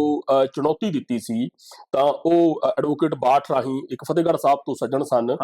ਚੁਣੌਤੀ ਦਿੱਤੀ ਸੀ ਤਾਂ ਉਹ ਐਡਵੋਕੇਟ ਬਾਠ ਰਾਹੀਂ ਇੱਕ ਫਤਿਹਗੜ੍ਹ ਸਾਹਿਬ ਤੋਂ ਸੱਜਣ ਸਨ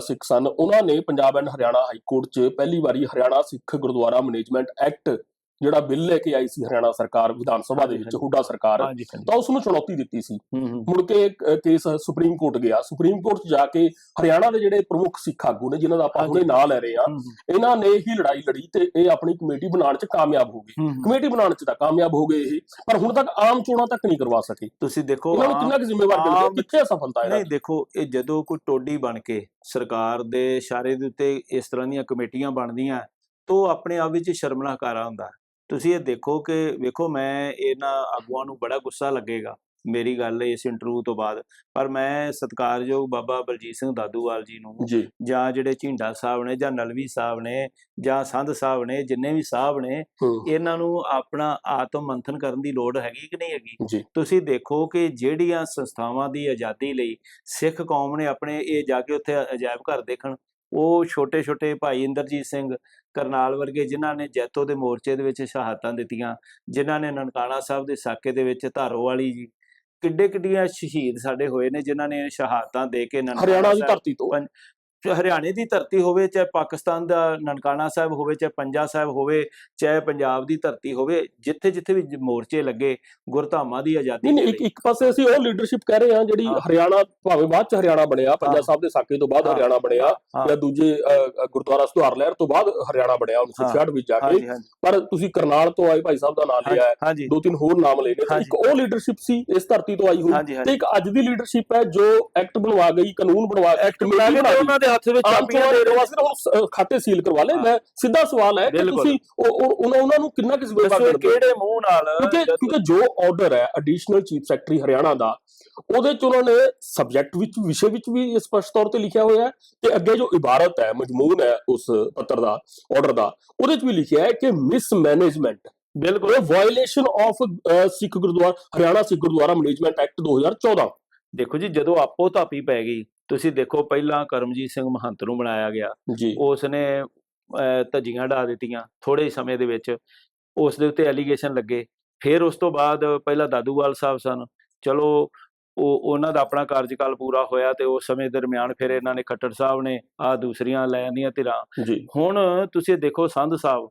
ਸਿੱਖ ਸਨ। ਉਹਨਾਂ ਨੇ Punjab and Haryana high court 'ਚ ਪਹਿਲੀ ਵਾਰੀ ਹਰਿਆਣਾ ਸਿੱਖ ਗੁਰਦੁਆਰਾ ਮੈਨੇਜਮੈਂਟ ਐਕਟ ਜਿਹੜਾ ਬਿੱਲ ਲੈ ਕੇ ਆਈ ਸੀ ਹਰਿਆਣਾ ਸਰਕਾਰ ਵਿਧਾਨ ਸਭਾ ਦੇ ਵਿੱਚ। ਹੁੱਡਾ ਸਰਕਾਰ ਤਾਂ ਉਸ ਨੂੰ ਚੁਣੌਤੀ ਦਿੱਤੀ ਸੀ। ਮੁੜ ਕੇ ਕੇਸ ਸੁਪਰੀਮ ਕੋਰਟ ਗਿਆ। ਸੁਪਰੀਮ ਕੋਰਟ 'ਚ ਜਾ ਕੇ ਹਰਿਆਣਾ ਦੇ ਜਿਹੜੇ ਪ੍ਰਮੁੱਖ ਸਿੱਖ ਆਗੂ ਨੇ ਜਿਨ੍ਹਾਂ ਦਾ ਆਪਾਂ। ਹੁਣੇ ਨਾਂ ਲੈ ਰਹੇ ਹੂੰ, ਇਹਨਾਂ ਨੇ ਹੀ ਲੜਾਈ ਲੜੀ ਤੇ ਇਹ ਆਪਣੀ ਕਮੇਟੀ ਬਣਾਉਣ 'ਚ ਕਾਮਯਾਬ ਹੋ ਗਏ। ਕਮੇਟੀ ਬਣਾਉਣ 'ਚ ਤਾਂ ਕਾਮਯਾਬ ਹੋ ਗਏ ਇਹ ਪਰ ਹੁਣ ਤੱਕ ਆਮ ਚੋਣਾਂ ਤੱਕ ਨਹੀਂ ਕਰਵਾ ਸਕੇ। ਤੁਸੀਂ ਦੇਖੋ ਇਹਨਾਂ ਨੂੰ ਕਿੰਨਾ ਕੁ ਜ਼ਿੰਮੇਵਾਰ? ਆਮ- ਕਿੱਥੇ ਸਫਲਤਾ ਇਹਨਾਂ ਨਹੀਂ ਦੇਖੋ ਇਹ ਜਦੋਂ ਕੋਈ ਟੋਡੀ ਬਣ ਕੇ ਸਰਕਾਰ ਦੇ ਇਸ਼ਾਰੇ ਦੇ ਉੱਤੇ ਇਸ ਤਰ੍ਹਾਂ ਦੀਆਂ ਕਮੇਟੀਆਂ ਬਣਦੀਆਂ ਤਾਂ ਆਪਣੇ ਆਪ ਵਿੱਚ ਸ਼ਰਮਨਾਕਾਰਾ ਹੁੰਦਾ। ਤੁਸੀਂ ਇਹ ਦੇਖੋ ਕਿ ਵੇਖੋ ਮੈਂ ਇਹਨਾਂ ਆਗੂਆਂ ਨੂੰ ਬੜਾ ਗੁੱਸਾ ਲੱਗੇਗਾ ਮੇਰੀ ਗੱਲ ਇਸ ਇੰਟਰਵਿਊ ਤੋਂ ਬਾਅਦ। ਪਰ ਮੈਂ ਸਤਿਕਾਰਯੋਗ ਬਾਬਾ ਬਲਜੀਤ ਸਿੰਘ ਦਾਦੂਵਾਲ ਜੀ ਨੂੰ ਜੀ। ਜਿਹੜੇ ਝਿੰਡਾ ਸਾਹਿਬ ਨੇ ਜਾਂ ਨਲਵੀ ਸਾਹਿਬ ਨੇ ਜਾਂ ਸੰਧ ਸਾਹਿਬ ਨੇ ਜਿੰਨੇ ਵੀ ਸਾਹਿਬ ਨੇ ਇਹਨਾਂ ਨੂੰ ਆਪਣਾ ਆਤਮ ਮੰਥਨ ਕਰਨ ਦੀ ਲੋੜ ਹੈਗੀ ਕਿ ਨਹੀਂ ਹੈਗੀ? ਤੁਸੀਂ ਦੇਖੋ ਕਿ ਜਿਹੜੀਆਂ ਸੰਸਥਾਵਾਂ ਦੀ ਆਜ਼ਾਦੀ ਲਈ ਸਿੱਖ ਕੌਮ ਨੇ ਆਪਣੇ ਇਹ ਜਾ ਕੇ ਉੱਥੇ ਅਜਾਇਬ ਘਰ ਦੇਖਣ ਉਹ ਛੋਟੇ ਛੋਟੇ ਭਾਈ ਇੰਦਰਜੀਤ ਸਿੰਘ ਕਰਨਾਲ ਵਰਗੇ ਜਿਨ੍ਹਾਂ ਨੇ ਜੈਤੋ ਦੇ ਮੋਰਚੇ ਦੇ ਵਿੱਚ ਸ਼ਹਾਦਤਾਂ ਦਿੱਤੀਆਂ ਜਿਨ੍ਹਾਂ ਨੇ ਨਨਕਾਣਾ ਸਾਹਿਬ ਦੇ ਸਾਕੇ ਦੇ ਵਿੱਚ ਧਾਰੋ ਵਾਲੀ ਜੀ ਕਿੱਡੇ ਕਿੱਡੀਆਂ ਸ਼ਹੀਦ ਸਾਡੇ ਹੋਏ ਨੇ ਜਿਨ੍ਹਾਂ ਨੇ ਸ਼ਹਾਦਤਾਂ ਦੇ ਕੇ ਨਨਕਾਣਾ ਹਰਿਆਣਾ ਦੀ ਧਰਤੀ ਤੋਂ। ਹਰਿਆਣੇ ਦੀ ਧਰਤੀ ਹੋਵੇ ਚਾਹੇ ਪਾਕਿਸਤਾਨ ਦਾ ਨਨਕਾਣਾ ਸਾਹਿਬ ਹੋਵੇ ਚਾਹੇ ਪੰਜਾ ਸਾਹਿਬ ਹੋਵੇ ਚਾਹੇ ਪੰਜਾਬ ਦੀ ਧਰਤੀ ਹੋਵੇ ਜਿੱਥੇ ਜਿੱਥੇ ਵੀ ਮੋਰਚੇ ਲੱਗੇ ਗੁਰਧਾਮਾਂ ਦੀ ਆਜ਼ਾਦੀ ਨਹੀਂ ਇੱਕ ਪਾਸੇ ਅਸੀਂ ਉਹ ਲੀਡਰਸ਼ਿਪ ਕਹਿ ਰਹੇ ਹਾਂ ਜਿਹੜੀ। ਹਰਿਆਣਾ ਭਾਵੇਂ ਬਾਅਦ ਚ ਹਰਿਆਣਾ ਬਣਿਆ ਪੰਜਾਬ ਹਾਂ। ਸਾਹਿਬ ਦੇ ਸਾਕੇ ਤੋਂ ਬਾਅਦ। ਹਰਿਆਣਾ ਬਣਿਆ। ਜਾਂ ਦੂਜੇ ਗੁਰਦੁਆਰਾ ਸੁਧਾਰ ਲਹਿਰ ਤੋਂ ਬਾਅਦ ਹਰਿਆਣਾ ਬਣਿਆ 1966 ਵਿੱਚ ਜਾ ਕੇ ਪਰ ਤੁਸੀਂ ਕਰਨਾਲ ਤੋਂ ਆਏ ਭਾਈ ਸਾਹਿਬ ਦਾ ਨਾਮ ਲਿਆ ਹੈ ਦੋ ਤਿੰਨ ਹੋਰ ਨਾਮ ਲਏ ਤੇ ਹਾਂਜੀ। ਇੱਕ ਉਹ ਲੀਡਰਸ਼ਿਪ ਸੀ ਇਸ ਧਰਤੀ ਤੋਂ ਆਈ ਹੋਈ ਤੇ ਇੱਕ ਅੱਜ ਦੀ ਲੀਡਰਸ਼ਿਪ ਹੈ ਜੋ ਐਕਟ ਬਣਵਾ ਗਈ ਕਾਨੂੰਨ ਬਣਵਾ ਐਕਟ ਬਣਾ ਕੇ ਉਹਨਾਂ ਦੇ ਹੱਥ ਵਿੱਚ ਚਾਬੀਆਂ ਦੇ ਦੇ ਵਾਸਤੇ ਹੁਣ ਸ- ਖਾਤੇ ਸੀਲ ਕਰਵਾ ਲੈ ਹਾਂ। ਮੈਂ ਸਿੱਧਾ ਸਵਾਲ ਹੈ ਕਿ। ਤੁਸੀਂ ਉਹ- ਉਹ- ਉਹਨਾਂ ਨੂੰ ਕਿੰਨਾ ਕਿਸ ਇਹ ਕਿਹੜੇ ਮੂੰਹ ਨਾਲ? ਕਿਉਂਕਿ ਕਿਉਂਕਿ ਜੋ ਆਰਡਰ ਹੈ ਐਡੀਸ਼ਨਲ ਚੀਫ ਸੈਕਟਰੀ ਹਰਿਆਣਾ ਦਾ ਉਹਦੇ ਚ ਉਹਨਾਂ ਨੇ ਸਬਜੈਕਟ ਵਿੱਚ ਵਿਸ਼ੇ ਵਿੱਚ ਵੀ ਸਪਸ਼ਟ ਤੌਰ ਤੇ ਲਿਖਿਆ ਹੋਇਆ ਹੈ ਤੇ ਅੱਗੇ ਜੋ ਇਬਾਰਤ ਹੈ ਮਜਮੂਨ ਹੈ ਉਸ ਪੱਤਰ ਦਾ ਆਰਡਰ ਦਾ ਉਹਦੇ ਚ ਵੀ ਲਿਖਿਆ ਹੈ ਕਿ ਮਿਸਮੈਨੇਜਮੈਂਟ ਬਿਲਕੁਲ। Violation of Sikh Gurdwara Haryana Sikh Gurdwara management act 2014 ਦੇਖੋ ਜੀ ਜਦੋਂ ਆਪੋ ਧਾਪੀ ਪੈ ਗਈ ਤੁਸੀਂ ਦੇਖੋ ਪਹਿਲਾਂ ਕਰਮਜੀਤ ਸਿੰਘ ਮਹੰਤ ਨੂੰ ਬਣਾਇਆ ਗਿਆ। ਜੀ। ਉਸ ਨੇ ਧੱਜੀਆਂ ਢਾ ਦਿੱਤੀਆਂ ਥੋੜੇ ਹੀ ਸਮੇਂ ਦੇ ਵਿੱਚ। ਉਸ ਦੇ ਉੱਤੇ ਐਲੀਗੇਸ਼ਨ ਲੱਗੇ। ਫਿਰ ਉਸ ਤੋਂ ਬਾਅਦ ਪਹਿਲਾਂ ਦਾਦੂਵਾਲ ਸਾਹਿਬ ਸਨ। ਚਲੋ ਉਹ ਉਹਨਾਂ ਦਾ ਆਪਣਾ ਕਾਰਜਕਾਲ ਪੂਰਾ ਹੋਇਆ ਤੇ ਉਸ ਸਮੇਂ ਦਰਮਿਆਨ ਫਿਰ ਇਹਨਾਂ ਨੇ ਖੱਟੜ ਸਾਹਿਬ ਨੇ ਆ ਦੂਸਰੀਆਂ ਲੈ ਆਂਦੀਆਂ ਧਿਰਾਂ। ਹੁਣ ਤੁਸੀਂ ਦੇਖੋ ਸੰਧ ਸਾਹਿਬ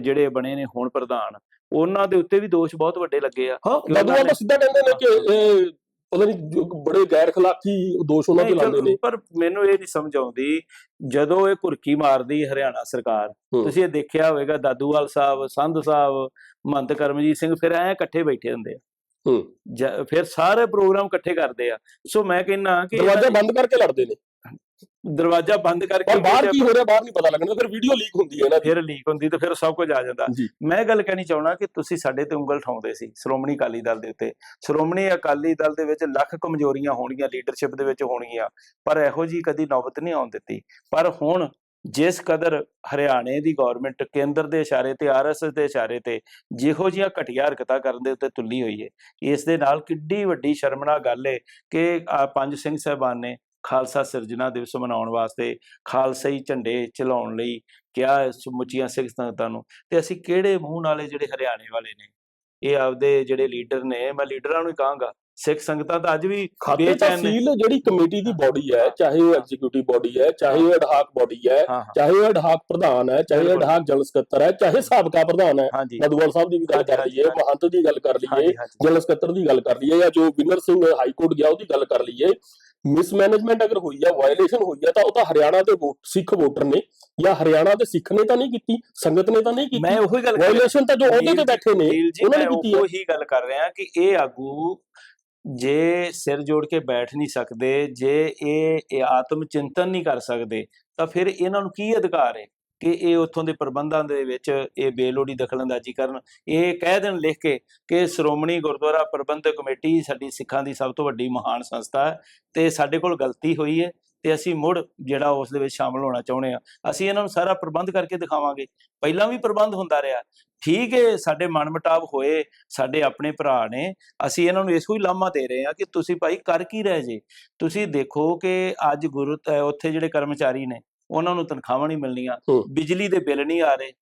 ਜਿਹੜੇ ਬਣੇ ਨੇ ਹੁਣ ਪ੍ਰਧਾਨ ਉਹਨਾਂ ਦੇ ਉੱਤੇ ਵੀ ਦੋਸ਼ ਬਹੁਤ ਵੱਡੇ ਲੱਗੇ ਆ। ਹਾਂ ਤਾਂ ਸਿੱਧਾ ਕਹਿੰਦੇ ਨੇ ਕਿ ਪਤਾ ਨਹੀਂ ਬੜੇ ਗੈਰ ਖਲਾਕੀ ਦੋਸ਼ ਉਹਨਾਂ ਤੇ ਲਾਉਂਦੇ ਨੇ। ਪਰ ਮੈਨੂੰ ਇਹ ਨਹੀਂ ਸਮਝ ਆਉਂਦੀ ਜਦੋਂ ਇਹ ਕੁਰਕੀ ਮਾਰਦੀ ਹਰਿਆਣਾ ਸਰਕਾਰ ਤੁਸੀਂ ਇਹ ਦੇਖਿਆ ਹੋਵੇਗਾ ਦਾਦੂਵਾਲ ਸਾਹਿਬ ਸੰਧ ਸਾਹਿਬ ਮੰਤ ਕਰਮਜੀਤ ਸਿੰਘ ਫਿਰ ਐ ਇਕੱਠੇ ਬੈਠੇ ਹੁੰਦੇ ਆ। ਹੂੰ। ਫਿਰ ਸਾਰੇ ਪ੍ਰੋਗਰਾਮ ਇਕੱਠੇ ਕਰਦੇ ਆ। ਸੋ ਮੈਂ ਕਹਿੰਨਾ ਕਿ ਦਰਵਾਜ਼ਾ ਬੰਦ ਕਰਕੇ ਲੜਦੇ ਨੇ। ਦਰਵਾਜ਼ਾ ਬੰਦ ਕਰਕੇ ਪਰ ਬਾਹਰ ਕੀ ਹੋ ਰਿਹਾ ਬਾਹਰ ਨਹੀਂ ਪਤਾ ਲੱਗਣਾ ਫਿਰ ਵੀਡੀਓ ਲੀਕ ਹੁੰਦੀ ਹੈ ਨਾ ਫਿਰ ਲੀਕ ਹੁੰਦੀ ਤੇ ਫਿਰ ਸਭ ਕੁਝ ਆ ਜਾਂਦਾ। ਮੈਂ ਗੱਲ ਕਹਿਣੀ ਚਾਹਣਾ ਕਿ ਤੁਸੀਂ ਸਾਡੇ ਤੇ ਉਂਗਲ ਠਾਉਂਦੇ ਸੀ ਸ਼੍ਰੋਮਣੀ ਅਕਾਲੀ ਦਲ ਦੇ ਉੱਤੇ। ਸ਼੍ਰੋਮਣੀ ਅਕਾਲੀ ਦਲ ਦੇ ਵਿੱਚ ਲੱਖ ਕਮਜ਼ੋਰੀਆਂ ਹੋਣਗੀਆਂ ਲੀਡਰਸ਼ਿਪ ਦੇ ਵਿੱਚ ਹੋਣਗੀਆਂ ਪਰ ਇਹੋ ਜੀ ਕਦੀ ਨੌਬਤ ਨਹੀਂ ਆਉਣ ਦਿੱਤੀ। ਪਰ ਹੁਣ ਜਿਸ ਕਦਰ ਹਰਿਆਣੇ ਦੀ ਗਵਰਨਮੈਂਟ ਕੇਂਦਰ ਦੇ ਇਸ਼ਾਰੇ ਤੇ ਆਰਐਸਐਸ ਦੇ ਇਸ਼ਾਰੇ ਤੇ ਜਿਹੋ ਜਿਹੀਆਂ ਘਟੀਆ ਹਰਕਤਾਂ ਕਰਨ ਦੇ ਉੱਤੇ ਤੁੱਲੀ ਹੋਈ ਹੈ ਇਸ ਦੇ ਨਾਲ ਕਿੱਡੀ ਵੱਡੀ ਸ਼ਰਮਨਾਕ ਗੱਲ ਹੈ ਕਿ ਪੰਜ ਸਿੰਘ ਸਾਹਿਬਾਨ ਨੇ ਖਾਲਸਾ ਸਿਰਜਣਾ ਦਿਵਸ ਮਨਾਉਣ ਵਾਸਤੇ ਖਾਲਸਾਈ ਝੰਡੇ ਚਲਾਉਣ ਲਈ ਕਿਹਾ ਸਮੁੱਚੀਆਂ ਸਿੱਖ ਸੰਗਤਾਂ ਨੂੰ। ਤੇ ਅਸੀਂ ਕਿਹੜੇ ਮੂੰਹ ਨਾਲੇ ਜਿਹੜੇ ਹਰਿਆਣੇ ਵਾਲੇ ਨੇ ਇਹ ਆਪਦੇ ਜਿਹੜੇ ਲੀਡਰ ਨੇ ਮੈਂ ਲੀਡਰਾਂ ਨੂੰ ਹੀ ਕਹਾਂਗਾ ਸਿੱਖ ਸੰਗਤਾਂ ਤਾਂ ਅੱਜ ਵੀ ਖਾਤੇ ਬੇਚੈਨ ਨੇ। ਜਿਹੜੀ ਕਮੇਟੀ ਦੀ ਬਾਡੀ ਹੈ ਚਾਹੇ ਉਹ ਐਗਜ਼ੀਕਿਊਟਿਵ ਬਾਡੀ ਹੈ ਚਾਹੇ ਉਹ ਐਡਹਾਕ ਬਾਡੀ ਹੈ ਚਾਹੇ ਉਹ ਐਡਹਾਕ ਪ੍ਰਧਾਨ ਹੈ ਚਾਹੇ। ਐਡਹਾਕ ਜਨਰਲ ਸਕੱਤਰ ਹੈ ਚਾਹੇ ਸਾਬਕਾ ਪ੍ਰਧਾਨ ਹੈ ਹਾਂਜੀ। ਮਧੂਵਾਲ ਸਾਹਿਬ ਦੀ ਵੀ ਗੱਲ ਕਰ ਲਈਏ। ਮਹੰਤ ਦੀ ਗੱਲ ਕਰ ਲਈਏ ਜਨਰਲ ਸਕੱਤਰ ਦੀ ਗੱਲ ਕਰ ਲਈਏ ਜਾਂ ਜੋ ਵਿਨਰ ਸਿੰਘ ਹਾਈ ਕੋਰਟ ਗਿਆ ਉਹਦੀ ਗੱਲ ਕਰ ਲਈਏ। ਮਿਸਮੈਨੇਜਮੈਂਟ ਅਗਰ ਹੋਈ ਹੈ ਵਾਇਲੇਸ਼ਨ ਹੋਈ ਹੈ ਤਾਂ ਉਹ ਤਾਂ ਹਰਿਆਣਾ ਦੇ ਵੋਟ ਸਿੱਖ ਵੋਟਰ ਨੇ ਜਾਂ ਹਰਿਆਣਾ ਦੇ ਸਿੱਖ ਨੇ ਤਾਂ ਨਹੀਂ ਕੀਤੀ ਸੰਗਤ ਨੇ ਤਾਂ ਨਹੀਂ ਕੀਤੀ। ਮੈਂ ਉਹੀ ਗੱਲ ਵਾਇਲੇਸ਼ਨ ਤਾਂ ਜੋ ਉਹਦੇ ਤੇ ਬੈਠੇ ਨੇ ਉਹਨਾਂ ਨੇ ਕੀਤੀ ਹੈ ਉਹ ਗੱਲ ਕਰ ਰਿਹਾ ਕਿ ਇਹ ਆਗੂ ਜੇ ਸਿਰ ਜੋੜ ਕੇ ਬੈਠ ਨਹੀਂ ਸਕਦੇ ਜੇ ਇਹ ਆਤਮ ਚਿੰਤਨ ਨਹੀਂ ਕਰ ਸਕਦੇ ਤਾਂ ਫਿਰ ਇਹਨਾਂ ਨੂੰ ਕੀ ਅਧਿਕਾਰ ਹੈ? ਕਿ ਇਹ ਉੱਥੋਂ ਦੇ ਪ੍ਰਬੰਧਾਂ ਦੇ ਵਿੱਚ ਇਹ ਬੇਲੋੜੀ ਦਖਲਅੰਦਾਜ਼ੀ ਕਰਨ, ਇਹ ਕਹਿ ਦੇਣ ਲਿਖ ਕੇ ਕਿ ਸ਼੍ਰੋਮਣੀ ਗੁਰਦੁਆਰਾ ਪ੍ਰਬੰਧਕ ਕਮੇਟੀ ਸਾਡੀ ਸਿੱਖਾਂ ਦੀ ਸਭ ਤੋਂ ਵੱਡੀ ਮਹਾਨ ਸੰਸਥਾ ਹੈ ਤੇ ਸਾਡੇ ਕੋਲ ਗਲਤੀ ਹੋਈ ਹੈ ਤੇ ਅਸੀਂ ਮੁੜ ਜਿਹੜਾ ਉਸ ਦੇ ਵਿੱਚ ਸ਼ਾਮਲ ਹੋਣਾ ਚਾਹੁੰਦੇ ਆ ਅਸੀਂ ਇਹਨਾਂ ਨੂੰ ਸਾਰਾ ਪ੍ਰਬੰਧ ਕਰਕੇ ਦਿਖਾਵਾਂਗੇ। ਪਹਿਲਾਂ ਵੀ ਪ੍ਰਬੰਧ ਹੁੰਦਾ ਰਿਹਾ। ਠੀਕ ਹੈ, ਸਾਡੇ ਮਨਮਟਾਵ ਹੋਏ, ਸਾਡੇ ਆਪਣੇ ਭਰਾ ਨੇ, ਅਸੀਂ ਇਹਨਾਂ ਨੂੰ ਇਸੋ ਹੀ ਲਾਮਾ ਦੇ ਰਹੇ ਹਾਂ ਕਿ ਤੁਸੀਂ ਭਾਈ ਕਰ ਕੀ ਰਹੇ ਜੇ? ਤੁਸੀਂ ਦੇਖੋ ਕਿ ਅੱਜ ਗੁਰੂ ਉੱਥੇ ਜਿਹੜੇ ਕਰਮਚਾਰੀ ਨੇ ਉਹਨਾਂ ਨੂੰ ਤਨਖਾਹਾਂ ਨਹੀਂ ਮਿਲਣੀਆਂ। ਬਿਜਲੀ ਦੇ ਬਿੱਲ ਨਹੀਂ ਆ ਰਹੇ।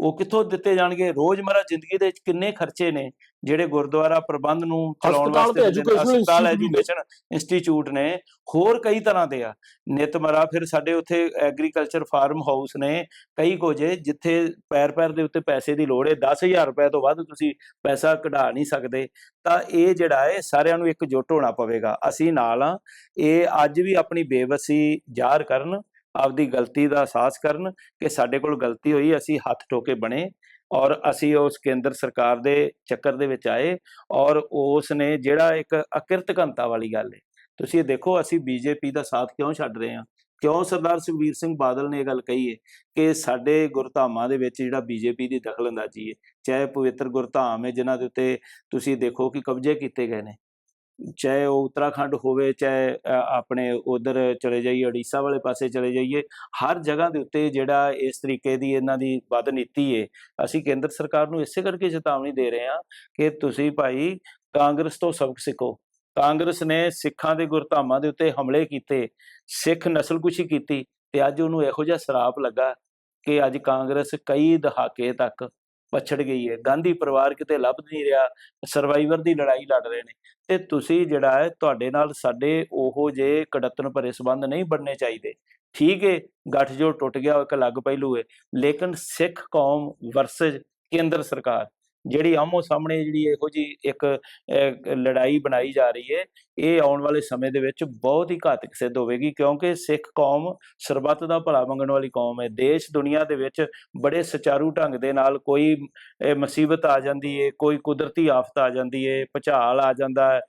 ਉਹ ਕਿੱਥੋਂ ਦਿੱਤੇ ਜਾਣਗੇ? ਰੋਜ਼ਮਰਾ ਜ਼ਿੰਦਗੀ ਦੇ ਵਿੱਚ ਕਿੰਨੇ ਖਰਚੇ ਨੇ ਜਿਹੜੇ ਗੁਰਦੁਆਰਾ ਪ੍ਰਬੰਧ ਨੂੰ ਚਲਾਉਣ ਵਾਸਤੇ ਹਸਪਤਾਲ। ਐਜੂਕੇਸ਼ਨ ਇੰਸਟੀਚਿਊਟ ਨੇ। ਹੋਰ ਕਈ ਤਰ੍ਹਾਂ ਦੇ ਆ। ਨਿਤਮਰਾ ਫਿਰ ਸਾਡੇ ਉੱਥੇ ਐਗਰੀਕਲਚਰ ਫਾਰਮ ਹਾਊਸ ਨੇ ਕਈ ਕੁਝੇ ਜਿੱਥੇ ਪੈਰ ਪੈਰ ਦੇ ਉੱਤੇ ਪੈਸੇ ਦੀ ਲੋੜ ਹੈ। 10000 ਰੁਪਏ ਤੋਂ ਵੱਧ ਤੁਸੀਂ ਪੈਸਾ ਕਢਾ ਨਹੀਂ ਸਕਦੇ। ਤਾਂ ਇਹ ਜਿਹੜਾ ਹੈ ਸਾਰਿਆਂ ਨੂੰ ਇਕਜੁੱਟ ਹੋਣਾ ਪਵੇਗਾ। ਅਸੀਂ ਨਾਲ ਆ ਇਹ ਅੱਜ ਵੀ ਆਪਣੀ ਬੇਵਸੀ ਜ਼ਾਹਰ ਕਰਨ। ਆਪਦੀ ਗਲਤੀ ਦਾ ਅਹਿਸਾਸ ਕਰਨ ਕਿ ਸਾਡੇ ਕੋਲ ਗਲਤੀ ਹੋਈ, ਅਸੀਂ ਹੱਥ ਠੋਕੇ ਬਣੇ ਔਰ ਅਸੀਂ ਉਸ ਕੇਂਦਰ ਸਰਕਾਰ ਦੇ ਚੱਕਰ ਦੇ ਵਿੱਚ ਆਏ ਔਰ ਉਸ ਨੇ ਜਿਹੜਾ ਇੱਕ ਅਕਿਰਤਕੰਤਾ ਵਾਲੀ ਗੱਲ ਹੈ, ਤੁਸੀਂ ਇਹ ਦੇਖੋ ਅਸੀਂ ਬੀਜੇਪੀ ਦਾ ਸਾਥ ਕਿਉਂ ਛੱਡ ਰਹੇ ਹਾਂ? ਕਿਉਂ ਸਰਦਾਰ ਸੁਖਬੀਰ ਸਿੰਘ ਬਾਦਲ ਨੇ ਇਹ ਗੱਲ ਕਹੀ ਹੈ ਕਿ ਸਾਡੇ ਗੁਰਧਾਮਾਂ ਦੇ ਵਿੱਚ ਜਿਹੜਾ ਬੀਜੇਪੀ ਦੀ ਦਖਲਅੰਦਾਜ਼ੀ ਹੈ, ਚਾਹੇ ਪਵਿੱਤਰ ਗੁਰਧਾਮ ਹੈ ਜਿਨ੍ਹਾਂ ਦੇ ਉੱਤੇ ਤੁਸੀਂ ਦੇਖੋ ਕਿ ਕਬਜ਼ੇ ਕੀਤੇ ਗਏ ਨੇ ਚਾਹੇ ਉਹ ਉੱਤਰਾਖੰਡ ਹੋਵੇ, ਚਾਹੇ ਆਪਣੇ ਉਧਰ ਚਲੇ ਜਾਈਏ, ਉੜੀਸਾ ਵਾਲੇ ਪਾਸੇ ਚਲੇ ਜਾਈਏ, ਹਰ ਜਗ੍ਹਾ ਦੇ ਉੱਤੇ ਜਿਹੜਾ ਇਸ ਤਰੀਕੇ ਦੀ ਇਹਨਾਂ ਦੀ ਵੱਧ ਨੀਤੀ ਹੈ ਅਸੀਂ ਕੇਂਦਰ ਸਰਕਾਰ ਨੂੰ ਇਸੇ ਕਰਕੇ ਚੇਤਾਵਨੀ ਦੇ ਰਹੇ ਹਾਂ ਕਿ ਤੁਸੀਂ ਭਾਈ ਕਾਂਗਰਸ ਤੋਂ ਸਬਕ ਸਿੱਖੋ। ਕਾਂਗਰਸ ਨੇ ਸਿੱਖਾਂ ਦੇ ਗੁਰਧਾਮਾਂ ਦੇ ਉੱਤੇ ਹਮਲੇ ਕੀਤੇ, ਸਿੱਖ ਨਸਲਕੁਸ਼ੀ ਕੀਤੀ ਤੇ ਅੱਜ ਉਹਨੂੰ ਇਹੋ ਜਿਹਾ ਸਰਾਪ ਲੱਗਾ ਕਿ ਅੱਜ ਕਾਂਗਰਸ ਕਈ ਦਹਾਕੇ ਤੱਕ ਪਛੜ ਗਈ ਹੈ। ਗਾਂਧੀ ਪਰਿਵਾਰ ਕਿਤੇ ਲੱਭ ਨਹੀਂ ਰਿਹਾ ਸਰਵਾਈਵਰ ਦੀ ਲੜਾਈ ਲੜ ਰਹੇ ਨੇ। ਤੇ ਤੁਸੀਂ ਜਿਹੜਾ ਹੈ, ਤੁਹਾਡੇ ਨਾਲ ਸਾਡੇ ਉਹੋ ਜੇ ਕੜਤਨ ਭਰੇ ਸੰਬੰਧ ਨਹੀਂ ਬਣਨੇ ਚਾਹੀਦੇ। ਠੀਕ ਹੈ ਗੱਠਜੋੜ ਟੁੱਟ ਗਿਆ ਇੱਕ ਅਲੱਗ ਪਹਿਲੂ ਹੈ ਲੇਕਿਨ ਸਿੱਖ ਕੌਮ ਵਰਸਸ ਕੇਂਦਰ ਸਰਕਾਰ। ਜਿਹੜੀ ਆਮੋ ਸਾਹਮਣੇ ਜਿਹੜੀ ਇਹੋ ਜੀ ਇੱਕ ਲੜਾਈ ਬਣਾਈ ਜਾ ਰਹੀ ਹੈ ਇਹ ਆਉਣ ਵਾਲੇ ਸਮੇਂ ਦੇ ਵਿੱਚ ਬਹੁਤ ਹੀ ਘਾਤਕ ਸਿੱਧ ਹੋਵੇਗੀ, ਕਿਉਂਕਿ ਸਿੱਖ ਕੌਮ ਸਰਬੱਤ ਦਾ ਭਲਾ ਮੰਗਣ ਵਾਲੀ ਕੌਮ ਹੈ ਦੇਸ਼ ਦੁਨੀਆ ਦੇ ਵਿੱਚ ਬੜੇ ਸੁਚਾਰੂ ਢੰਗ ਦੇ ਨਾਲ ਕੋਈ ਮੁਸੀਬਤ ਆ ਜਾਂਦੀ ਹੈ ਕੋਈ ਕੁਦਰਤੀ ਆਫਤ ਆ ਜਾਂਦੀ ਹੈ ਭੁਚਾਲ ਆ ਜਾਂਦਾ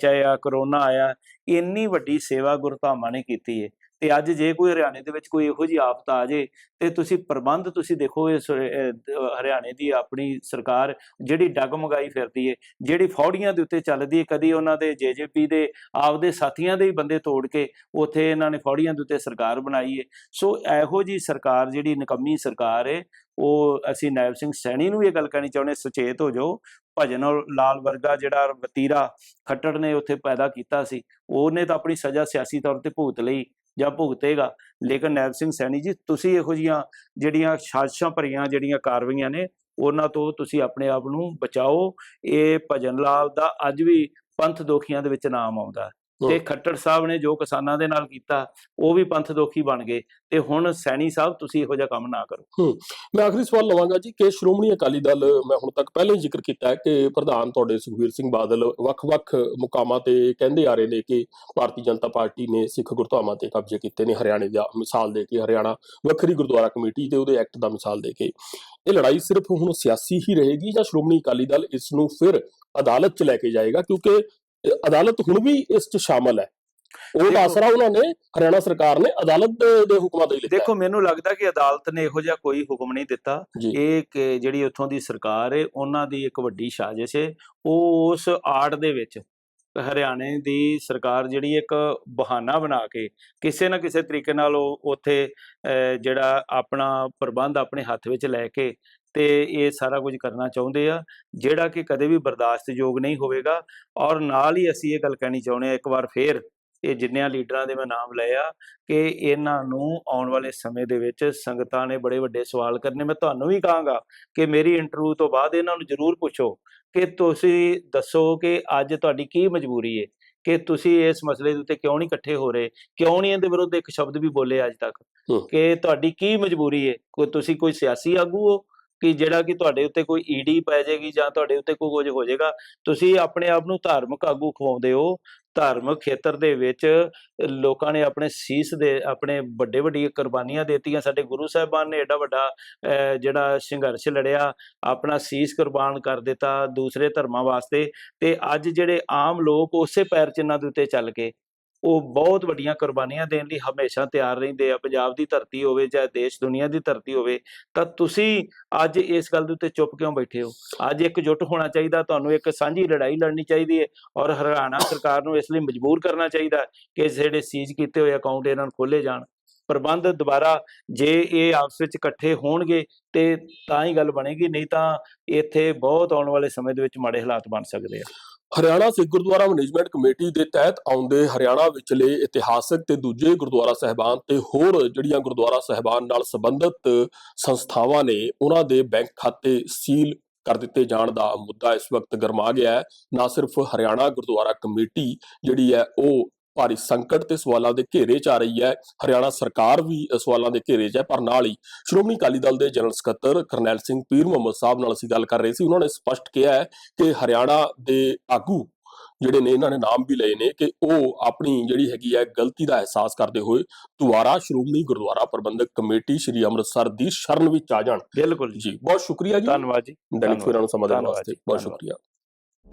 ਚਾਹੇ ਆ ਕਰੋਨਾ ਆਇਆ, ਇੰਨੀ ਵੱਡੀ ਸੇਵਾ ਗੁਰਧਾਮਾਂ ਨੇ ਕੀਤੀ ਹੈ ਤੇ ਅੱਜ ਜੇ ਕੋਈ ਹਰਿਆਣੇ ਦੇ ਵਿੱਚ ਕੋਈ ਇਹੋ ਜਿਹੀ ਆਫਤ ਆ ਜੇ, ਤੇ ਤੁਸੀਂ ਪ੍ਰਬੰਧ ਤੁਸੀਂ ਦੇਖੋ ਇਸ ਹਰਿਆਣੇ ਦੀ ਆਪਣੀ ਸਰਕਾਰ ਜਿਹੜੀ ਡੱਗ ਡਗਮਗਾਈ ਫਿਰਦੀ ਹੈ ਜਿਹੜੀ ਫੌੜੀਆਂ ਦੇ ਉੱਤੇ ਚੱਲਦੀ ਹੈ ਕਦੀ ਉਹਨਾਂ ਦੇ ਜੇਜੇਪੀ ਦੇ ਆਪਦੇ ਸਾਥੀਆਂ ਦੇ ਹੀ ਬੰਦੇ ਤੋੜ ਕੇ ਉੱਥੇ ਇਹਨਾਂ ਨੇ ਫੌੜੀਆਂ ਦੇ ਉੱਤੇ ਸਰਕਾਰ ਬਣਾਈ ਹੈ ਸੋ ਇਹੋ ਜੀ ਸਰਕਾਰ ਜਿਹੜੀ ਨਿਕੰਮੀ ਸਰਕਾਰ ਏ, ਉਹ ਅਸੀਂ ਨਾਇਬ ਸਿੰਘ ਸੈਣੀ ਨੂੰ ਵੀ ਇਹ ਗੱਲ ਕਹਿਣੀ ਚਾਹੁੰਦੇ ਸੁਚੇਤ ਹੋ ਜਾਓ। ਭਜਨ ਲਾਲ ਵਰਗਾ ਜਿਹੜਾ ਵਤੀਰਾ ਖੱਟੜ ਨੇ ਉੱਥੇ ਪੈਦਾ ਕੀਤਾ ਸੀ, ਉਹਨੇ ਤਾਂ ਆਪਣੀ ਸਜ਼ਾ ਸਿਆਸੀ ਤੌਰ ਤੇ ਭੁਗਤ ਲਈ। ਜਾਂ ਭੁਗਤੇਗਾ ਲੇਕਿਨ ਨੈਬ ਸਿੰਘ ਸੈਣੀ ਜੀ, ਤੁਸੀਂ ਇਹੋ ਜੀਆਂ ਜਿਹੜੀਆਂ ਸਾਜ਼ਿਸ਼ਾਂ ਭਰੀਆਂ ਜਿਹੜੀਆਂ ਕਾਰਵਾਈਆਂ ਨੇ, ਉਹਨਾਂ ਤੋਂ ਤੁਸੀਂ ਆਪਣੇ ਆਪ ਨੂੰ ਬਚਾਓ ਇਹ ਭਜਨ ਲਾਲ ਦਾ ਅੱਜ ਵੀ ਪੰਥ ਦੋਖੀਆਂ ਦੇ ਵਿੱਚ ਨਾਮ ਆਉਂਦਾ ਹੈ। ਤੇ। ਖੱਟੜ ਸਾਹਿਬ ਨੇ ਜੋ ਕਿਸਾਨਾਂ ਦੇ ਨਾਲ ਕੀਤਾ ਉਹ ਵੀ ਪੰਥ ਦੋਖੀ ਬਣ ਗਏ ਤੇ ਹੁਣ ਸੈਣੀ ਸਾਹਿਬ ਤੁਸੀਂ ਇਹੋ ਜਿਹਾ ਕੰਮ ਨਾ ਕਰੋ। ਮੈਂ ਆਖਰੀ ਸਵਾਲ ਲਵਾਂਗਾ ਜੀ ਕਿ ਸ਼੍ਰੋਮਣੀ ਅਕਾਲੀ ਦਲ ਮੈਂ ਹੁਣ ਤੱਕ ਪਹਿਲਾਂ ਹੀ ਜ਼ਿਕਰ ਕੀਤਾ ਹੈ ਕਿ ਪ੍ਰਧਾਨ ਤੁਹਾਡੇ ਸੁਖਬੀਰ ਸਿੰਘ ਬਾਦਲ ਵੱਖ-ਵੱਖ ਮੁਕਾਮਾਂ ਤੇ ਕਹਿੰਦੇ ਆ ਰਹੇ ਨੇ ਕਿ ਭਾਰਤੀ ਜਨਤਾ ਪਾਰਟੀ ਨੇ ਸਿੱਖ ਗੁਰਧਾਮਾਂ ਤੇ ਕਬਜ਼ੇ ਕੀਤੇ ਨੇ ਹਰਿਆਣੇ ਦਾ ਮਿਸਾਲ ਦੇ ਕੇ ਹਰਿਆਣਾ ਵੱਖਰੀ ਗੁਰਦੁਆਰਾ ਕਮੇਟੀ ਤੇ ਉਹਦੇ ਐਕਟ ਦਾ ਮਿਸਾਲ ਦੇ ਕੇ। ਇਹ ਲੜਾਈ ਸਿਰਫ ਹੁਣ ਸਿਆਸੀ ਹੀ ਰਹੇਗੀ ਜਾਂ ਸ਼੍ਰੋਮਣੀ ਅਕਾਲੀ ਦਲ ਇਸ ਨੂੰ ਫਿਰ ਅਦਾਲਤ 'ਚ ਲੈ ਕੇ ਜਾਏਗਾ? ਕਿਉਂਕਿ ਅਦਾਲਤ ਹੁਣ ਵੀ ਇਸ 'ਚ ਸ਼ਾਮਲ ਹੈ। ਉਹ ਆਸਰਾ ਉਹਨਾਂ ਨੇ ਹਰਿਆਣਾ ਸਰਕਾਰ ਨੇ ਅਦਾਲਤ ਦੇ- ਹੁਕਮਾਂ ਤੇ ਹੀ ਲਿਖਿਆ। ਦੇਖੋ ਮੈਨੂੰ ਲੱਗਦਾ ਕਿ ਅਦਾਲਤ ਨੇ ਇਹੋ ਜਿਹਾ ਕੋਈ ਹੁਕਮ ਨਹੀਂ ਦਿੱਤਾ। ਇਹ ਕਿ ਜਿਹੜੀ ਉੱਥੋਂ ਦੀ ਸਰਕਾਰ ਹੈ ਉਹਨਾਂ ਦੀ ਇੱਕ ਵੱਡੀ ਸਾਜ਼ਿਸ਼ ਹੈ ਉਹ ਉਸ ਆੜ ਦੇ ਵਿੱਚ ਹਰਿਆਣੇ ਦੀ ਸਰਕਾਰ ਜਿਹੜੀ ਇੱਕ ਬਹਾਨਾ ਬਣਾ ਕੇ ਕਿਸੇ ਨਾ ਕਿਸੇ ਤਰੀਕੇ ਨਾਲ ਉਹ ਉੱਥੇ ਜਿਹੜਾ ਆਪਣਾ ਪ੍ਰਬੰਧ ਆਪਣੇ ਹੱਥ ਵਿੱਚ ਲੈ ਕੇ ਤੇ ਇਹ ਸਾਰਾ ਕੁਝ ਕਰਨਾ ਚਾਹੁੰਦੇ ਆ, ਜਿਹੜਾ ਕਿ ਕਦੇ ਵੀ ਬਰਦਾਸ਼ਤਯੋਗ ਨਹੀਂ ਹੋਵੇਗਾ ਔਰ ਨਾਲ ਹੀ ਅਸੀਂ ਇਹ ਗੱਲ ਕਹਿਣੀ ਚਾਹੁੰਦੇ ਆ ਇੱਕ ਵਾਰ ਫੇਰ ਇਹ ਜਿੰਨਿਆਂ ਲੀਡਰਾਂ ਦੇ ਮੈਂ ਨਾਮ ਲਏ ਆ ਕਿ ਇਹਨਾਂ ਨੂੰ ਆਉਣ ਵਾਲੇ ਸਮੇਂ ਦੇ ਵਿੱਚ ਸੰਗਤਾਂ ਨੇ ਬੜੇ ਵੱਡੇ ਸਵਾਲ ਕਰਨੇ। ਮੈਂ ਤੁਹਾਨੂੰ ਵੀ ਕਹਾਂਗਾ ਕਿ ਮੇਰੀ ਇੰਟਰਵਿਊ ਤੋਂ ਬਾਅਦ ਇਹਨਾਂ ਨੂੰ ਜ਼ਰੂਰ ਪੁੱਛੋ ਕਿ ਤੁਸੀਂ ਦੱਸੋ ਕਿ ਅੱਜ ਤੁਹਾਡੀ ਕੀ ਮਜਬੂਰੀ ਹੈ ਕਿ ਤੁਸੀਂ ਇਸ ਮਸਲੇ ਦੇ ਉੱਤੇ ਕਿਉਂ ਨਹੀਂ ਇਕੱਠੇ ਹੋ ਰਹੇ? ਕਿਉਂ ਨਹੀਂ ਇਹਦੇ ਵਿਰੁੱਧ ਇੱਕ ਸ਼ਬਦ ਵੀ ਬੋਲੇ ਅੱਜ ਤੱਕ। ਕਿ ਤੁਹਾਡੀ ਕੀ ਮਜਬੂਰੀ ਹੈ ਕੋਈ ਤੁਸੀਂ ਕੋਈ ਸਿਆਸੀ ਆਗੂ ਹੋ? ਕਿ ਜਿਹੜਾ ਕਿ ਤੁਹਾਡੇ ਉੱਤੇ ਕੋਈ ਈਡੀ ਪੈ ਜਾਏਗੀ ਜਾਂ ਤੁਹਾਡੇ ਉੱਤੇ ਕੋਈ ਕੁਝ ਹੋ ਜਾਏਗਾ ਤੁਸੀਂ ਆਪਣੇ ਆਪ ਨੂੰ ਧਾਰਮਿਕ ਆਗੂ ਖਵਾਉਂਦੇ ਹੋ। ਧਾਰਮਿਕ ਖੇਤਰ ਦੇ ਵਿੱਚ ਲੋਕਾਂ ਨੇ ਆਪਣੇ ਸੀਸ ਦੇ ਆਪਣੇ ਵੱਡੇ ਵੱਡੀਆਂ ਕੁਰਬਾਨੀਆਂ ਦਿੱਤੀਆਂ। ਸਾਡੇ ਗੁਰੂ ਸਾਹਿਬਾਨ ਨੇ ਐਡਾ ਵੱਡਾ ਅਹ, ਜਿਹੜਾ ਸੰਘਰਸ਼ ਲੜਿਆ ਆਪਣਾ ਸੀਸ ਕੁਰਬਾਨ ਕਰ ਦਿੱਤਾ ਦੂਸਰੇ ਧਰਮਾਂ ਵਾਸਤੇ। ਤੇ ਅੱਜ ਜਿਹੜੇ ਆਮ ਲੋਕ ਉਸੇ ਪੈਰ ਚਿੰਨਾਂ ਦੇ ਉੱਤੇ ਚੱਲ ਕੇ ਉਹ ਬਹੁਤ ਵੱਡੀਆਂ ਕੁਰਬਾਨੀਆਂ ਦੇਣ ਲਈ ਹਮੇਸ਼ਾ ਤਿਆਰ ਰਹਿੰਦੇ ਆ। ਪੰਜਾਬ ਦੀ ਧਰਤੀ ਹੋਵੇ ਜਾਂ ਦੇਸ਼, ਦੁਨੀਆ ਦੀ ਧਰਤੀ ਹੋਵੇ, ਤਾਂ ਤੁਸੀਂ ਅੱਜ ਇਸ ਗੱਲ ਦੇ ਉੱਤੇ ਚੁੱਪ ਕਿਉਂ ਬੈਠੇ ਹੋ? ਅੱਜ ਇਕਜੁੱਟ ਹੋਣਾ ਚਾਹੀਦਾ, ਤੁਹਾਨੂੰ ਇੱਕ ਸਾਂਝੀ ਲੜਾਈ ਲੜਨੀ ਚਾਹੀਦੀ ਹੈ ਔਰ ਹਰਿਆਣਾ ਸਰਕਾਰ ਨੂੰ ਇਸ ਲਈ ਮਜਬੂਰ ਕਰਨਾ ਚਾਹੀਦਾ ਕਿ ਜਿਹੜੇ ਸੀਜ਼ ਕੀਤੇ ਹੋਏ ਅਕਾਊਂਟ ਇਹਨਾਂ ਨੂੰ ਖੋਲੇ ਜਾਣ। ਪ੍ਰਬੰਧ ਦੁਬਾਰਾ ਜੇ ਇਹ ਆਪਸ ਵਿੱਚ ਇਕੱਠੇ ਹੋਣਗੇ ਤੇ ਤਾਂ ਹੀ ਗੱਲ ਬਣੇਗੀ, ਨਹੀਂ ਤਾਂ ਇੱਥੇ ਬਹੁਤ ਆਉਣ ਵਾਲੇ ਸਮੇਂ ਦੇ ਵਿੱਚ ਮਾੜੇ ਹਾਲਾਤ ਬਣ ਸਕਦੇ ਆ। ਹਰਿਆਣਾ ਸਿੱਖ ਗੁਰਦੁਆਰਾ ਮੈਨੇਜਮੈਂਟ ਕਮੇਟੀ ਦੇ ਤਹਿਤ ਆਉਂਦੇ ਹਰਿਆਣਾ ਵਿਚਲੇ ਇਤਿਹਾਸਕ ਤੇ ਦੂਜੇ ਗੁਰਦੁਆਰਾ ਸਹਿਬਾਨ ਤੇ ਹੋਰ ਜਿਹੜੀਆਂ ਗੁਰਦੁਆਰਾ ਸਹਿਬਾਨ ਨਾਲ ਸੰਬੰਧਿਤ ਸੰਸਥਾਵਾਂ ਨੇ, ਉਹਨਾਂ ਦੇ ਬੈਂਕ ਖਾਤੇ ਸੀਲ ਕਰ ਦਿੱਤੇ ਜਾਣ ਦਾ ਮੁੱਦਾ ਇਸ ਵਕਤ ਗਰਮਾ ਗਿਆ ਹੈ। ਨਾ ਸਿਰਫ ਹਰਿਆਣਾ ਗੁਰਦੁਆਰਾ ਕਮੇਟੀ ਜਿਹੜੀ ਹੈ, ਉਹ ਭਾਰੀ ਸੰਕਟ ਤੇ ਸਵਾਲਾਂ ਦੇ ਘੇਰੇ 'ਚ ਆ ਰਹੀ ਹੈ। ਹਰਿਆਣਾ ਸਰਕਾਰ ਵੀ ਸਵਾਲਾਂ ਦੇ ਘੇਰੇ 'ਚ ਹੈ ਪਰ ਨਾਲ ਹੀ ਸ਼੍ਰੋਮਣੀ ਅਕਾਲੀ ਦਲ ਦੇ ਜਨਰਲ ਸਕੱਤਰ ਕਰਨੈਲ ਸਿੰਘ ਪੀਰ ਮੁਹੰਮਦ ਸਾਹਿਬ ਨਾਲ ਅਸੀਂ ਗੱਲ ਕਰ ਰਹੇ ਸੀ। ਉਹਨਾਂ ਨੇ ਸਪਸ਼ਟ ਕਿਹਾ ਹੈ ਕਿ ਹਰਿਆਣਾ ਦੇ ਆਗੂ ਜਿਹੜੇ ਨੇ ਇਹਨਾਂ ਨੇ ਨਾਮ ਵੀ ਲਏ ਨੇ ਕਿ ਉਹ ਆਪਣੀ ਜਿਹੜੀ ਹੈਗੀ ਹੈ ਗਲਤੀ ਦਾ ਅਹਿਸਾਸ ਕਰਦੇ ਹੋਏ ਦੁਆਰਾ ਸ਼੍ਰੋਮਣੀ ਗੁਰਦੁਆਰਾ ਪ੍ਰਬੰਧਕ ਕਮੇਟੀ ਸ੍ਰੀ ਅੰਮ੍ਰਿਤਸਰ ਦੀ ਸ਼ਰਨ ਵਿੱਚ ਆ ਜਾਣ। ਬਿਲਕੁਲ ਜੀ। ਬਹੁਤ ਸ਼ੁਕਰੀਆ ਜੀ। ਧੰਨਵਾਦ ਜੀ। ਦੈਨਿਕ ਸਵੇਰਾ ਨੂੰ ਸਮਾਂ ਦੇਣ ਧੰਨਵਾਦ ਵਾਸਤੇ ਬਹੁਤ। ਸ਼ੁਕਰੀਆ।